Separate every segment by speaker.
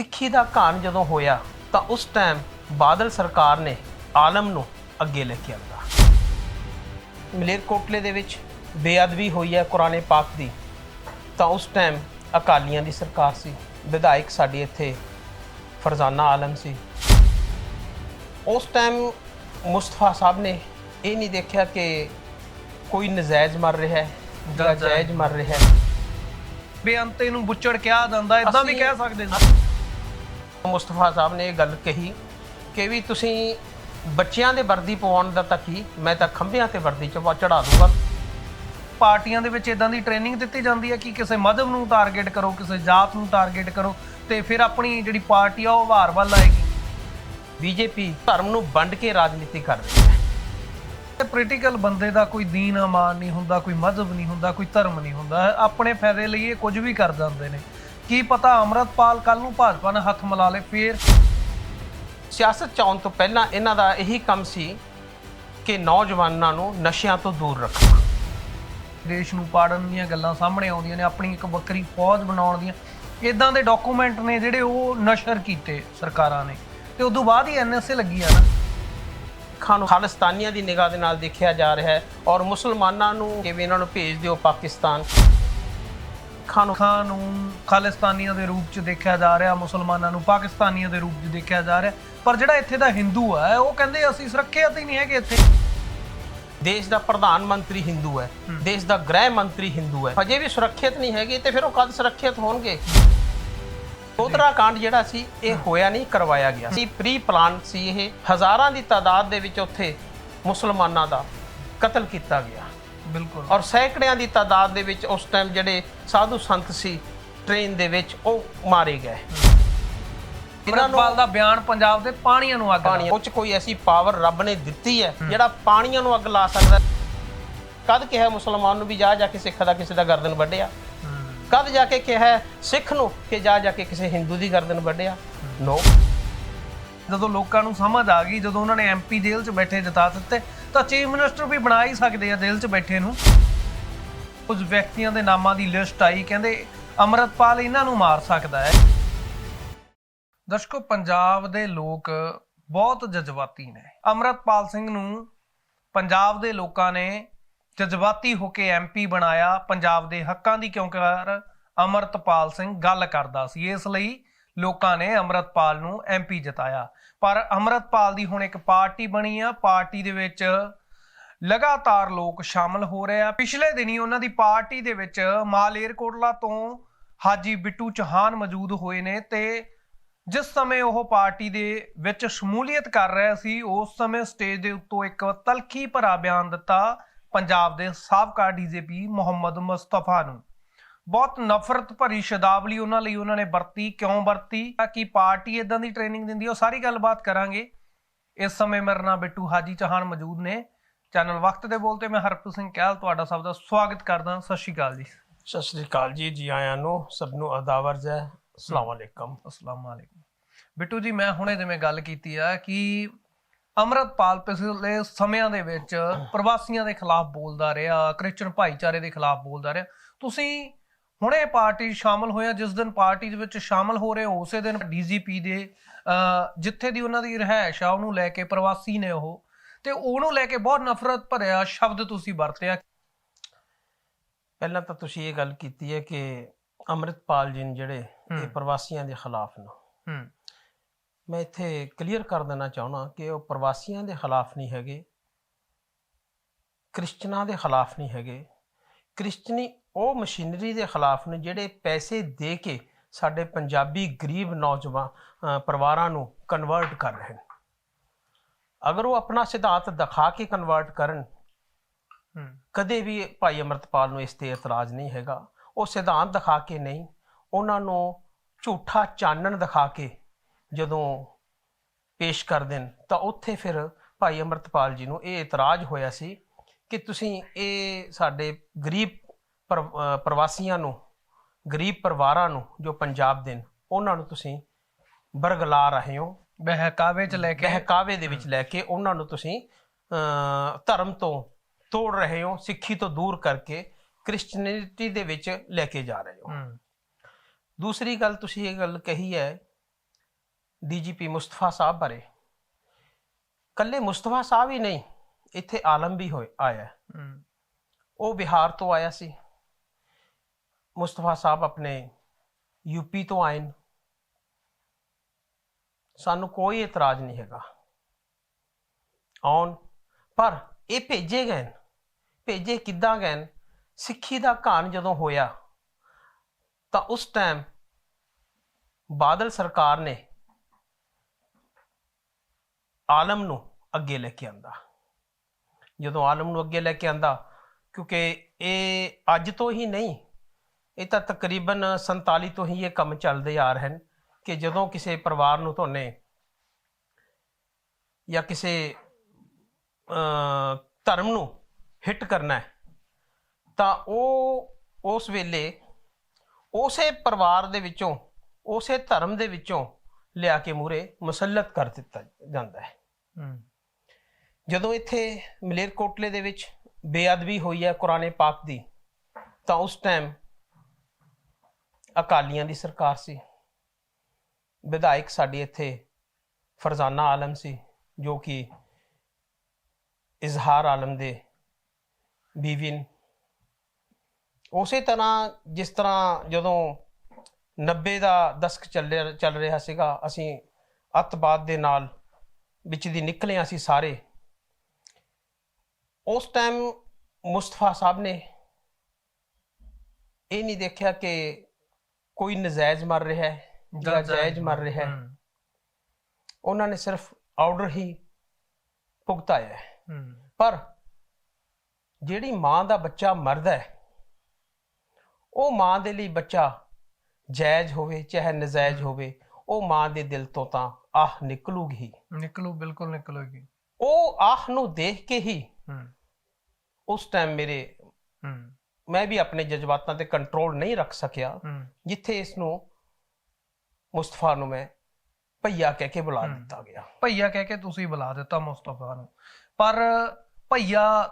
Speaker 1: ਸਿੱਖੀ ਦਾ ਘਾਣ ਜਦੋਂ ਹੋਇਆ ਤਾਂ ਉਸ ਟਾਈਮ ਬਾਦਲ ਸਰਕਾਰ ਨੇ ਆਲਮ ਨੂੰ ਅੱਗੇ ਲੈ ਕੇ ਆਂਦਾ। ਮਲੇਰਕੋਟਲੇ ਦੇ ਵਿੱਚ ਬੇਅਦਬੀ ਹੋਈ ਹੈ ਕੁਰਾਨੇ ਪਾਕ ਦੀ ਤਾਂ ਉਸ ਟਾਈਮ ਅਕਾਲੀਆਂ ਦੀ ਸਰਕਾਰ ਸੀ ਵਿਧਾਇਕ ਸਾਡੇ ਇੱਥੇ ਫਰਜ਼ਾਨਾ ਆਲਮ ਸੀ। ਉਸ ਟਾਈਮ ਮੁਸਤਫਾ ਸਾਹਿਬ ਨੇ ਇਹ ਨਹੀਂ ਦੇਖਿਆ ਕਿ ਕੋਈ ਨਜਾਇਜ਼ ਮਰ ਰਿਹਾ ਹੈ ਜਾਂ ਜਾਇਜ਼ ਮਰ ਰਿਹਾ ਹੈ।
Speaker 2: ਬੇਅੰਤੇ ਨੂੰ ਬੁੱਚੜ ਕਿਹਾ ਜਾਂਦਾ ਇਦਾਂ ਵੀ
Speaker 1: ਅਸੀਂ-
Speaker 2: ਕਹਿ ਸਕਦੇ ਸੀ
Speaker 1: ਮੁਸਤਫਾ ਸਾਹਿਬ ਨੇ ਇਹ ਗੱਲ ਕਹੀ ਕਿ ਵੀ ਤੁਸੀਂ ਬੱਚਿਆਂ ਦੇ ਵਰਦੀ ਪਵਾਉਣ ਦਾ ਤਾਂ ਕੀ? ਮੈਂ ਤਾਂ ਖੰਭਿਆਂ ਤੇ ਵਰਦੀ ਚਵਾ ਚੜਾ ਦੂੰਗਾ।
Speaker 2: ਪਾਰਟੀਆਂ ਦੇ ਵਿੱਚ ਇਦਾਂ ਦੀ ਟ੍ਰੇਨਿੰਗ ਦਿੱਤੀ ਜਾਂਦੀ ਹੈ ਕਿ ਕਿਸੇ ਮذਹਬ ਨੂੰ ਟਾਰਗੇਟ ਕਰੋ, ਕਿਸੇ ਜਾਤ ਨੂੰ ਟਾਰਗੇਟ ਕਰੋ ਤੇ ਫਿਰ ਆਪਣੀ ਜਿਹੜੀ ਪਾਰਟੀ ਆ ਉਹ ਵਾਰ ਵੱਲ ਆਏਗੀ।
Speaker 1: ਬੀਜੇਪੀ ਧਰਮ ਨੂੰ ਵੰਡ ਕੇ ਰਾਜਨੀਤੀ ਕਰ ਰਹੀ ਹੈ।
Speaker 2: ਤੇ ਪੋਲੀਟੀਕਲ ਬੰਦੇ ਦਾ ਕੋਈ ਦੀਨ ਅਮਾਨ ਨਹੀਂ ਹੁੰਦਾ, ਕੋਈ ਮذਹਬ ਨਹੀਂ ਹੁੰਦਾ, ਕੋਈ ਧਰਮ ਨਹੀਂ ਹੁੰਦਾ। ਆਪਣੇ ਫਾਇਦੇ ਲਈ ਇਹ ਕੁਝ ਵੀ ਕਰ ਜਾਂਦੇ ਨੇ। ਕੀ ਪਤਾ ਅਮਰਤਪਾਲ ਕੱਲ ਨੂੰ ਭਾਜਪਾ ਨਾਲ ਹੱਥ ਮਿਲਾ ਲੇ ਫੇਰ?
Speaker 1: ਸਿਆਸਤ ਚ ਆਉਣ ਤੋਂ ਪਹਿਲਾਂ ਇਹਨਾਂ ਦਾ ਇਹੀ ਕੰਮ ਸੀ ਕਿ ਨੌਜਵਾਨਾਂ ਨੂੰ ਨਸ਼ਿਆਂ ਤੋਂ ਦੂਰ ਰੱਖਣਾ।
Speaker 2: ਦੇਸ਼ ਨੂੰ ਪਾੜਨ ਦੀਆਂ ਗੱਲਾਂ ਸਾਹਮਣੇ ਆਉਂਦੀਆਂ ਨੇ ਆਪਣੀ ਇੱਕ ਵੱਖਰੀ ਫੌਜ ਬਣਾਉਣ ਦੀਆਂ। ਇਦਾਂ ਦੇ ਡਾਕੂਮੈਂਟ ਨੇ ਜਿਹੜੇ ਉਹ ਨਸ਼ਰ ਕੀਤੇ ਸਰਕਾਰਾਂ ਨੇ। ਤੇ ਉਦੋਂ ਬਾਅਦ ਹੀ ਐਨਐਸਏ ਲੱਗੀ ਆ ਨਾ।
Speaker 1: ਸਿੱਖਾਂ ਨੂੰ ਖਾਲਿਸਤਾਨੀਆਂ ਦੀ ਨਿਗਾਹ ਦੇ ਨਾਲ ਦੇਖਿਆ ਜਾ ਰਿਹਾ ਹੈ ਔਰ ਮੁਸਲਮਾਨਾਂ ਨੂੰ ਕਿ ਵੀ ਇਹਨਾਂ ਨੂੰ ਭੇਜ ਦਿਓ ਪਾਕਿਸਤਾਨ। ਸਿੱਖਾਂ ਨੂੰ
Speaker 2: ਸਿੱਖਾਂ ਨੂੰ ਖਾਲਿਸਤਾਨੀਆਂ ਦੇ ਰੂਪ 'ਚ ਦੇਖਿਆ ਜਾ ਰਿਹਾ ਮੁਸਲਮਾਨਾਂ ਨੂੰ ਪਾਕਿਸਤਾਨੀਆਂ ਦੇ ਰੂਪ 'ਚ ਦੇਖਿਆ ਜਾ ਰਿਹਾ। ਪਰ ਜਿਹੜਾ ਇੱਥੇ ਦਾ ਹਿੰਦੂ ਹੈ ਉਹ ਕਹਿੰਦੇ ਅਸੀਂ ਸੁਰੱਖਿਅਤ ਹੀ ਨਹੀਂ ਹੈਗੇ ਇੱਥੇ।
Speaker 1: ਦੇਸ਼ ਦਾ ਪ੍ਰਧਾਨ ਮੰਤਰੀ ਹਿੰਦੂ ਹੈ ਦੇਸ਼ ਦਾ ਗ੍ਰਹਿ ਮੰਤਰੀ ਹਿੰਦੂ ਹੈ। ਹਜੇ ਵੀ ਸੁਰੱਖਿਅਤ ਨਹੀਂ ਹੈਗੇ ਤੇ ਫਿਰ ਉਹ ਕਦ ਸੁਰੱਖਿਅਤ ਹੋਣਗੇ? ਉਤਰਾ ਕਾਂਡ ਜਿਹੜਾ ਸੀ ਇਹ ਹੋਇਆ ਨਹੀਂ ਕਰਵਾਇਆ ਗਿਆ ਸੀ। ਪ੍ਰੀ ਪਲਾਨ ਸੀ ਇਹ ਹਜ਼ਾਰਾਂ ਦੀ ਤਾਦਾਦ ਦੇ ਵਿੱਚ ਉੱਥੇ ਮੁਸਲਮਾਨਾਂ ਦਾ ਕਤਲ ਕੀਤਾ ਗਿਆ।
Speaker 2: ਬਿਲਕੁਲ।
Speaker 1: ਔਰ ਸੈਂਕੜਿਆਂ ਦੀ ਤਾਦਾਦ ਦੇ ਵਿੱਚ ਉਸ ਟਾਈਮ ਜਿਹੜੇ ਸਾਧੂ ਸੰਤ ਸੀ ਟ੍ਰੇਨ ਦੇ ਵਿੱਚ ਉਹ ਮਾਰੇ ਗਏ।
Speaker 2: ਅਮਰਤਪਾਲ ਦਾ ਬਿਆਨ ਪੰਜਾਬ ਦੇ ਪਾਣੀਆਂ ਨੂੰ ਅੱਗ
Speaker 1: ਪਾਣੀ ਉਹ ਚ ਕੋਈ ਐਸੀ ਪਾਵਰ ਰੱਬ ਨੇ ਦਿੱਤੀ ਹੈ ਜਿਹੜਾ ਪਾਣੀਆਂ ਨੂੰ ਅੱਗ ਲਾ ਸਕਦਾ। ਕਦ ਕਿਹਾ ਮੁਸਲਮਾਨ ਨੂੰ ਵੀ ਜਾ ਜਾ ਕੇ ਸਿੱਖ ਦਾ ਕਿਸੇ ਦਾ ਗਰਦਨ ਵੱਢਿਆ? ਕਦ ਜਾ ਕੇ ਕਿਹਾ ਸਿੱਖ ਨੂੰ ਕਿ ਜਾ ਜਾ ਕੇ ਕਿਸੇ ਹਿੰਦੂ ਦੀ ਗਰਦਨ ਵੱਢਿਆ? ਨੋ
Speaker 2: ਜਦੋਂ ਲੋਕਾਂ ਨੂੰ ਸਮਝ ਆ ਗਈ ਜਦੋਂ ਉਹਨਾਂ ਨੇ ਐਮਪੀ ਜੇਲ੍ਹ 'ਚ ਬੈਠੇ ਜਿਤਾ ਦਿੱਤੇ ਤਾਂ ਚੀਫ ਮਿਨਿਸਟਰ ਵੀ ਬਣਾ ਹੀ ਸਕਦੇ ਆ ਜੇਲ੍ਹ 'ਚ ਬੈਠੇ ਨੂੰ। ਕੁਝ ਵਿਅਕਤੀਆਂ ਦੇ ਨਾਮਾਂ ਦੀ ਲਿਸਟ ਆਈ, ਕਹਿੰਦੇ ਅਮਰਤਪਾਲ ਇਹਨਾਂ ਨੂੰ ਮਾਰ ਸਕਦਾ ਹੈ। ਦਰਸ਼ਕੋ, ਪੰਜਾਬ ਦੇ ਲੋਕ ਬਹੁਤ ਜਜ਼ਬਾਤੀ ਨੇ। ਅਮਰਤਪਾਲ ਸਿੰਘ ਨੂੰ ਪੰਜਾਬ ਦੇ ਲੋਕਾਂ ਨੇ ਜਜ਼ਬਾਤੀ ਹੋ ਕੇ ਐਮਪੀ ਬਣਾਇਆ। ਪੰਜਾਬ ਦੇ ਹੱਕਾਂ ਦੀ ਕਿਉਂਕਿ ਅਮਰਤਪਾਲ ਸਿੰਘ ਗੱਲ ਕਰਦਾ ਸੀ। ਇਸ ਲਈ ਲੋਕਾਂ ਨੇ ਅਮਰਤਪਾਲ ਨੂੰ ਐਮਪੀ ਜਿਤਾਇਆ। ਪਰ ਅਮਰਤਪਾਲ ਦੀ ਹੁਣ ਇੱਕ ਪਾਰਟੀ ਬਣੀ ਆ। ਪਾਰਟੀ ਦੇ ਵਿੱਚ ਲਗਾਤਾਰ ਲੋਕ ਸ਼ਾਮਲ ਹੋ ਰਹੇ ਆ। ਪਿਛਲੇ ਦਿਨੀ ਉਹਨਾਂ ਦੀ ਪਾਰਟੀ ਦੇ ਵਿੱਚ ਮਾਲੇਰਕੋਟਲਾ ਤੋਂ ਹਾਜੀ ਬਿੱਟੂ ਚੌਹਾਨ ਮੌਜੂਦ ਹੋਏ ਨੇ ਤੇ ਜਿਸ ਸਮੇਂ ਉਹ ਪਾਰਟੀ ਦੇ ਵਿੱਚ ਸ਼ਮੂਲੀਅਤ ਕਰ ਰਿਹਾ ਸੀ, ਉਸ ਸਮੇਂ ਸਟੇਜ ਦੇ ਉੱਤੋਂ ਇੱਕ ਤਲਖੀ ਭਰਾ ਬਿਆਨ ਦਿੱਤਾ, ਪੰਜਾਬ ਦੇ ਸਾਬਕਾ ਡੀਜੀਪੀ ਮੁਹੰਮਦ ਮੁਸਤਫਾ ਨੂੰ। ਬਹੁਤ ਨਫ਼ਰਤ ਭਰੀ ਸ਼ਬਦਾਵਲੀ ਉਹਨਾਂ ਲਈ ਉਹਨਾਂ ਨੇ ਵਰਤੀ ਕਿਉਂ ਵਰਤੀ? ਕਿ ਪਾਰਟੀ ਇਦਾਂ ਦੀ ਟ੍ਰੇਨਿੰਗ ਦਿੰਦੀ ਹੈ ਉਹ ਸਾਰੀ ਗੱਲਬਾਤ ਕਰਾਂਗੇ। ਇਸ ਸਮੇਂ ਮੇਰੇ ਨਾਲ ਬਿੱਟੂ ਹਾਜੀ ਚੌਹਾਨ ਮੌਜੂਦ ਨੇ। ਚੈਨਲ ਵਕਤ ਦੇ ਬੋਲਤੇ ਮੈਂ ਹਰਪ੍ਰੀਤ ਸਿੰਘ ਕਹਿਲ ਤੁਹਾਡਾ ਸਭ ਦਾ ਸਵਾਗਤ ਕਰਦਾ ਸਤਿ ਸ਼੍ਰੀ ਅਕਾਲ ਜੀ।
Speaker 1: ਸਤਿ ਸ੍ਰੀ ਅਕਾਲ ਜੀ ਜੀ ਆਇਆਂ ਨੂੰ ਸਭ ਨੂੰ ਅਦਾਵਰਜ ਹੈ ਅਸਲਾਮ ਅਲੈਕਮ।
Speaker 2: ਅਸਲਾਮ ਵਾਲੇਕੁਮ ਬਿੱਟੂ ਜੀ ਮੈਂ ਹੁਣੇ ਜਿਵੇਂ ਗੱਲ ਕੀਤੀ ਆ ਕਿ ਅਮਰਤਪਾਲ ਪਿਛਲੇ ਸਮਿਆਂ ਦੇ ਵਿੱਚ ਪ੍ਰਵਾਸੀਆਂ ਦੇ ਖਿਲਾਫ ਬੋਲਦਾ ਰਿਹਾ ਕ੍ਰਿਸਚਨ ਭਾਈਚਾਰੇ ਦੇ ਖਿਲਾਫ ਬੋਲਦਾ ਰਿਹਾ। ਤੁਸੀਂ ਹੁਣੇ ਪਾਰਟੀ ਸ਼ਾਮਲ ਹੋਇਆ ਜਿਸ ਦਿਨ ਪਾਰਟੀ ਦੇ ਵਿੱਚ ਸ਼ਾਮਲ ਹੋ ਰਹੇ ਉਸੇ ਦਿਨ ਡੀਜੀਪੀ ਦੇ ਜਿੱਥੇ ਦੀ ਉਹਨਾਂ ਦੀ ਰਹਿائش ਆ ਉਹਨੂੰ ਲੈ ਕੇ ਪ੍ਰਵਾਸੀ ਨੇ ਉਹ। ਤੇ ਉਹਨੂੰ ਲੈ ਕੇ ਬਹੁਤ ਨਫ਼ਰਤ ਭਰਿਆ ਸ਼ਬਦ ਤੁਸੀਂ ਵਰਤਿਆ।
Speaker 1: ਪਹਿਲਾਂ ਤਾਂ ਤੁਸੀਂ ਇਹ ਗੱਲ ਕੀਤੀ ਹੈ ਕਿ ਅਮਰਿਤਪਾਲ ਜੀ ਨੇ ਜਿਹੜੇ ਇਹ ਪ੍ਰਵਾਸੀਆਂ ਦੇ ਖਿਲਾਫ ਨੇ। ਮੈਂ ਇੱਥੇ ਕਲੀਅਰ ਕਰ ਦੇਣਾ ਚਾਹੁੰਦਾ ਕਿ ਉਹ ਪ੍ਰਵਾਸੀਆਂ ਦੇ ਖਿਲਾਫ ਨਹੀਂ ਹੈਗੇ ਕ੍ਰਿਸਚਨਾਂ ਦੇ ਖਿਲਾਫ ਨਹੀਂ ਹੈਗੇ। ਕ੍ਰਿਸਚਨੀ ਉਹ ਮਸ਼ੀਨਰੀ ਦੇ ਖਿਲਾਫ ਨੇ ਜਿਹੜੇ ਪੈਸੇ ਦੇ ਕੇ ਸਾਡੇ ਪੰਜਾਬੀ ਗਰੀਬ ਨੌਜਵਾਨ ਪਰਿਵਾਰਾਂ ਨੂੰ ਕਨਵਰਟ ਕਰ ਰਹੇ ਨੇ। ਅਗਰ ਉਹ ਆਪਣਾ ਸਿਧਾਂਤ ਦਿਖਾ ਕੇ ਕਨਵਰਟ ਕਰਨ ਕਦੇ ਵੀ ਭਾਈ ਅਮਰਤਪਾਲ ਨੂੰ ਇਸ ਤੇ ਇਤਰਾਜ਼ ਨਹੀਂ ਹੈਗਾ। ਉਹ ਸਿਧਾਂਤ ਦਿਖਾ ਕੇ ਨਹੀਂ ਉਹਨਾਂ ਨੂੰ ਝੂਠਾ ਚਾਨਣ ਦਿਖਾ ਕੇ ਜਦੋਂ ਪੇਸ਼ ਕਰ ਦੇਣ ਤਾਂ ਉੱਥੇ ਫਿਰ ਭਾਈ ਅਮਰਤਪਾਲ ਜੀ ਨੂੰ ਇਹ ਇਤਰਾਜ਼ ਹੋਇਆ ਸੀ ਕਿ ਤੁਸੀਂ ਇਹ ਸਾਡੇ ਗਰੀਬ ਪ੍ਰਵਾਸੀਆਂ ਨੂੰ ਗਰੀਬ ਪਰਿਵਾਰਾਂ ਨੂੰ ਜੋ ਪੰਜਾਬ ਦੇ ਨੇ ਉਹਨਾਂ ਨੂੰ ਤੁਸੀਂ ਬਰਗਲਾ ਰਹੇ ਹੋ।
Speaker 2: ਬਹਿਕਾਵੇ 'ਚ ਲੈ ਕੇ?
Speaker 1: ਬਹਿਕਾਵੇ ਦੇ ਵਿੱਚ ਲੈ ਕੇ ਉਹਨਾਂ ਨੂੰ ਤੁਸੀਂ ਧਰਮ ਤੋਂ ਤੋੜ ਰਹੇ ਹੋ ਸਿੱਖੀ ਤੋਂ ਦੂਰ ਕਰਕੇ ਕ੍ਰਿਸਚੀਅਨਿਟੀ ਦੇ ਵਿੱਚ ਲੈ ਕੇ ਜਾ ਰਹੇ ਹੋ। ਦੂਸਰੀ ਗੱਲ ਤੁਸੀਂ ਇਹ ਗੱਲ ਕਹੀ ਹੈ ਡੀਜੀਪੀ ਮੁਸਤਫਾ ਸਾਹਿਬ ਬਾਰੇ। ਕੱਲੇ ਮੁਸਤਫਾ ਸਾਹਿਬ ਹੀ ਨਹੀਂ ਇੱਥੇ ਆਲਮ ਵੀ ਹੋਏ ਆਇਆ। ਉਹ ਬਿਹਾਰ ਤੋਂ ਆਇਆ ਸੀ। ਮੁਸਤਫਾ ਸਾਹਿਬ ਆਪਣੇ ਯੂਪੀ ਤੋਂ ਆਏ ਨੇ। ਸਾਨੂੰ ਕੋਈ ਇਤਰਾਜ਼ ਨਹੀਂ ਹੈਗਾ। ਆਉਣ, ਪਰ ਇਹ ਭੇਜੇ ਗਏ ਭੇਜੇ ਕਿੱਦਾਂ ਗਏ ਸਿੱਖੀ ਦਾ ਘਾਣ ਜਦੋਂ ਹੋਇਆ, ਤਾਂ ਉਸ ਟਾਈਮ ਬਾਦਲ ਸਰਕਾਰ ਨੇ ਆਲਮ ਨੂੰ ਅੱਗੇ ਲੈ ਕੇ ਆਂਦਾ। ਜਦੋਂ ਆਲਮ ਨੂੰ ਅੱਗੇ ਲੈ ਕੇ ਆਂਦਾ, ਕਿਉਂਕਿ ਇਹ ਅੱਜ ਤੋਂ ਹੀ ਨਹੀਂ ਇਹ ਤਾਂ ਤਕਰੀਬਨ 47 ਤੋਂ ਹੀ ਇਹ ਕੰਮ ਚੱਲਦੇ ਆ ਰਹੇ ਹਨ ਕਿ ਜਦੋਂ ਕਿਸੇ ਪਰਿਵਾਰ ਨੂੰ ਤੁਹਾਨੇ ਜਾਂ ਕਿਸੇ ਧਰਮ ਨੂੰ ਹਿੱਟ ਕਰਨਾ ਹੈ ਤਾਂ ਉਹ ਉਸ ਵੇਲੇ ਉਸੇ ਪਰਿਵਾਰ ਦੇ ਵਿੱਚੋਂ ਉਸੇ ਧਰਮ ਦੇ ਵਿੱਚੋਂ ਲਿਆ ਕੇ ਮੂਰੇ ਮੁਸੱਲਤ ਕਰ ਦਿੱਤਾ ਜਾਂਦਾ ਹੈ।
Speaker 2: ਹੂੰ।
Speaker 1: ਜਦੋਂ ਇੱਥੇ ਮਲੇਰਕੋਟਲੇ ਦੇ ਵਿੱਚ ਬੇਅਦਬੀ ਹੋਈ ਹੈ ਕੁਰਾਨੇ ਪਾਕ ਦੀ ਤਾਂ ਉਸ ਟਾਈਮ ਅਕਾਲੀਆਂ ਦੀ ਸਰਕਾਰ ਸੀ। ਵਿਧਾਇਕ ਸਾਡੇ ਇੱਥੇ ਫਰਜ਼ਾਨਾ ਆਲਮ ਸੀ, ਜੋ ਕਿ ਇਜ਼ਹਾਰ ਆਲਮ ਦੇ ਬੀਵੀ ਨੇ। ਉਸੇ ਤਰ੍ਹਾਂ ਜਿਸ ਤਰ੍ਹਾਂ ਜਦੋਂ 90 ਦਾ ਦਸ਼ਕ ਚੱਲ ਰਿਹਾ- ਚੱਲ ਰਿਹਾ ਸੀਗਾ, ਅਸੀਂ ਅੱਤਵਾਦ ਦੇ ਨਾਲ ਵਿੱਚ ਦੀ ਨਿਕਲੇ ਅਸੀਂ ਸਾਰੇ। ਉਸ ਟਾਈਮ ਮੁਸਤਫਾ ਸਾਹਿਬ ਨੇ ਇਹ ਨਹੀਂ ਦੇਖਿਆ ਕਿ ਕੋਈ ਨਜਾਇਜ਼ ਮਰ ਰਿਹਾ ਹੈ ਜਾਂ ਜਾਇਜ਼ ਮਰ ਰਿਹਾ ਹੈ ਉਹਨਾਂ ਨੇ ਸਿਰਫ ਆਰਡਰ ਹੀ ਭੁਗਤਾਇਆ ਹੈ। ਪਰ ਜਿਹੜੀ ਮਾਂ ਦਾ ਬੱਚਾ ਮਰਦਾ ਹੈ ਉਹ ਮਾਂ ਦੇ ਲਈ ਬੱਚਾ ਜਾਇਜ਼ ਹੋਵੇ ਚਾਹੇ ਨਜਾਇਜ਼ ਹੋਵੇ ਉਹ ਮਾਂ ਦੇ ਦਿਲ ਤੋਂ ਤਾਂ ਆਹ ਨਿਕਲੂਗੀ
Speaker 2: ਨਿਕਲੂ ਬਿਲਕੁਲ ਨਿਕਲੂਗੀ।
Speaker 1: ਉਹ ਆਹ ਨੂੰ ਦੇਖ ਕੇ ਹੀ ਉਸ ਟਾਈਮ ਮੇਰੇ ਮੈਂ ਵੀ ਆਪਣੇ ਜਜ਼ਬਾਤਾਂ ਤੇ ਕੰਟਰੋਲ ਨਹੀਂ ਰੱਖ ਸਕਿਆ ਜਿੱਥੇ ਇਸ ਨੂੰ ਮੁਸਤਫਾ ਨੂੰ ਮੈਂ ਭਈਆ ਕਹਿ ਕੇ ਬੁਲਾ ਦਿੱਤਾ ਗਿਆ।
Speaker 2: ਭਈਆ ਕਹਿ ਕੇ ਤੁਸੀਂ ਬੁਲਾ ਦਿੱਤਾ ਮੁਸਤਫਾ ਨੂੰ। ਪਰ ਭਈਆ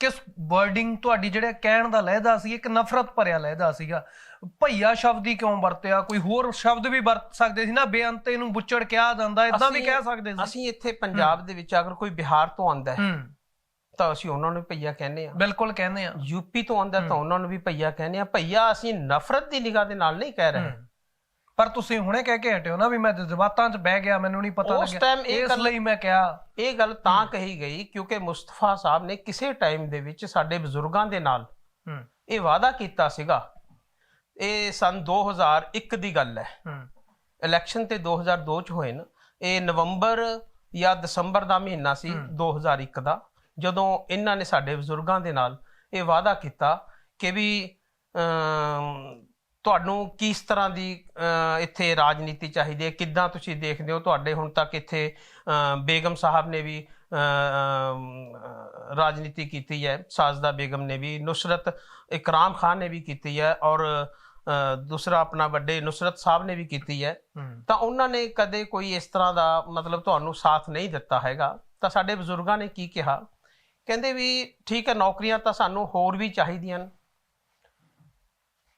Speaker 2: ਕਿਸ ਵਰਡਿੰਗ ਤੁਹਾਡੀ ਜਿਹੜੇ ਕਹਿਣ ਦਾ ਲਹਿਦਾ ਸੀ ਇੱਕ ਨਫ਼ਰਤ ਭਰਿਆ ਲਹਿਦਾ ਸੀਗਾ। ਭਈਆ ਸ਼ਬਦ ਹੀ ਕਿਉਂ ਵਰਤਿਆ? ਕੋਈ ਹੋਰ ਸ਼ਬਦ ਵੀ ਵਰਤ ਸਕਦੇ ਸੀ ਨਾ? ਬੇਅੰਤੇ ਨੂੰ ਬੁੱਚੜ ਕਿਹਾ ਜਾਂਦਾ ਇਦਾਂ ਵੀ ਕਹਿ ਸਕਦੇ ਸੀ।
Speaker 1: ਅਸੀਂ ਇੱਥੇ ਪੰਜਾਬ ਦੇ ਵਿੱਚ ਅਗਰ ਕੋਈ ਬਿਹਾਰ ਤੋਂ ਆਂਦਾ ਹੂੰ। ਤਾਂ ਅਸੀਂ ਉਹਨਾਂ ਨੂੰ ਭਈਆ ਕਹਿੰਦੇ ਆ
Speaker 2: ਬਿਲਕੁਲ ਕਹਿੰਦੇ ਆ
Speaker 1: ਯੂਪੀ ਤੋਂ ਆਂਦਾ ਤਾਂ ਉਹਨਾਂ ਨੂੰ ਵੀ ਭਈਆ ਕਹਿੰਦੇ ਆ ਭਈਆ ਅਸੀਂ ਨਫ਼ਰਤ ਦੀ ਨਿਗਾਹ ਦੇ ਨਾਲ ਨਹੀਂ ਕਹਿ ਰਹੇ।
Speaker 2: ਪਰ ਤੁਸੀਂ ਹੁਣੇ ਕਹਿ ਕੇ ਹਟਿਓ ਨਾ ਵੀ ਮੈਂ ਜਜ਼ਬਾਤਾਂ 'ਚ ਬਹਿ ਗਿਆ ਮੈਨੂੰ ਨਹੀਂ ਪਤਾ
Speaker 1: ਉਸ
Speaker 2: ਲੱਗਿਆ।
Speaker 1: time ਇਹ
Speaker 2: ਇਸ
Speaker 1: ਗੱਲ-
Speaker 2: ਲਈ ਮੈਂ ਕਿਹਾ।
Speaker 1: ਇਹ ਗੱਲ ਤਾਂ ਕਹੀ ਗਈ ਕਿਉਂਕਿ ਮੁਸਤਫਾ ਸਾਹਿਬ ਨੇ ਕਿਸੇ ਟਾਈਮ ਦੇ ਵਿੱਚ ਸਾਡੇ ਬਜ਼ੁਰਗਾਂ ਦੇ ਨਾਲ ਇਹ ਵਾਅਦਾ ਕੀਤਾ ਸੀਗਾ। ਇਹ ਸਨ 2001 ਦੀ ਗੱਲ ਹੂੰ। ਇਲੈਕਸ਼ਨ ਤੇ 2002 ਚ ਹੋਏ ਨੇ ਇਹ ਨਵੰਬਰ ਜਾਂ ਦਸੰਬਰ ਦਾ ਮਹੀਨਾ ਸੀ 2001 ਦਾ। ਜਦੋਂ ਇਹਨਾਂ ਨੇ ਸਾਡੇ ਬਜ਼ੁਰਗਾਂ ਦੇ ਨਾਲ ਇਹ ਵਾਅਦਾ ਕੀਤਾ ਕਿ ਵੀ ਤੁਹਾਨੂੰ ਕਿਸ ਤਰ੍ਹਾਂ ਦੀ ਇੱਥੇ ਰਾਜਨੀਤੀ ਚਾਹੀਦੀ ਹੈ ਕਿੱਦਾਂ ਤੁਸੀਂ ਦੇਖਦੇ ਹੋ ਤੁਹਾਡੇ ਹੁਣ ਤੱਕ ਇੱਥੇ ਬੇਗਮ ਸਾਹਿਬ ਨੇ ਵੀ ਰਾਜਨੀਤੀ ਕੀਤੀ ਹੈ ਸਾਜਦਾ ਬੇਗਮ ਨੇ ਵੀ ਨੁਸਰਤ ਇਕਰਾਮ ਖਾਨ ਨੇ ਵੀ ਕੀਤੀ ਹੈ ਔਰ ਦੂਸਰਾ ਆਪਣਾ ਵੱਡੇ ਨੁਸਰਤ ਸਾਹਿਬ ਨੇ ਵੀ ਕੀਤੀ ਹੂੰ। ਤਾਂ ਉਹਨਾਂ ਨੇ ਕਦੇ ਕੋਈ ਇਸ ਤਰ੍ਹਾਂ ਦਾ ਮਤਲਬ ਤੁਹਾਨੂੰ ਸਾਥ ਨਹੀਂ ਦਿੱਤਾ ਹੈਗਾ। ਤਾਂ ਸਾਡੇ ਬਜ਼ੁਰਗਾਂ ਨੇ ਕੀ ਕਿਹਾ? ਕਹਿੰਦੇ ਵੀ ਠੀਕ ਹੈ ਨੌਕਰੀਆਂ ਤਾਂ ਸਾਨੂੰ ਹੋਰ ਵੀ ਚਾਹੀਦੀਆਂ ਨੇ।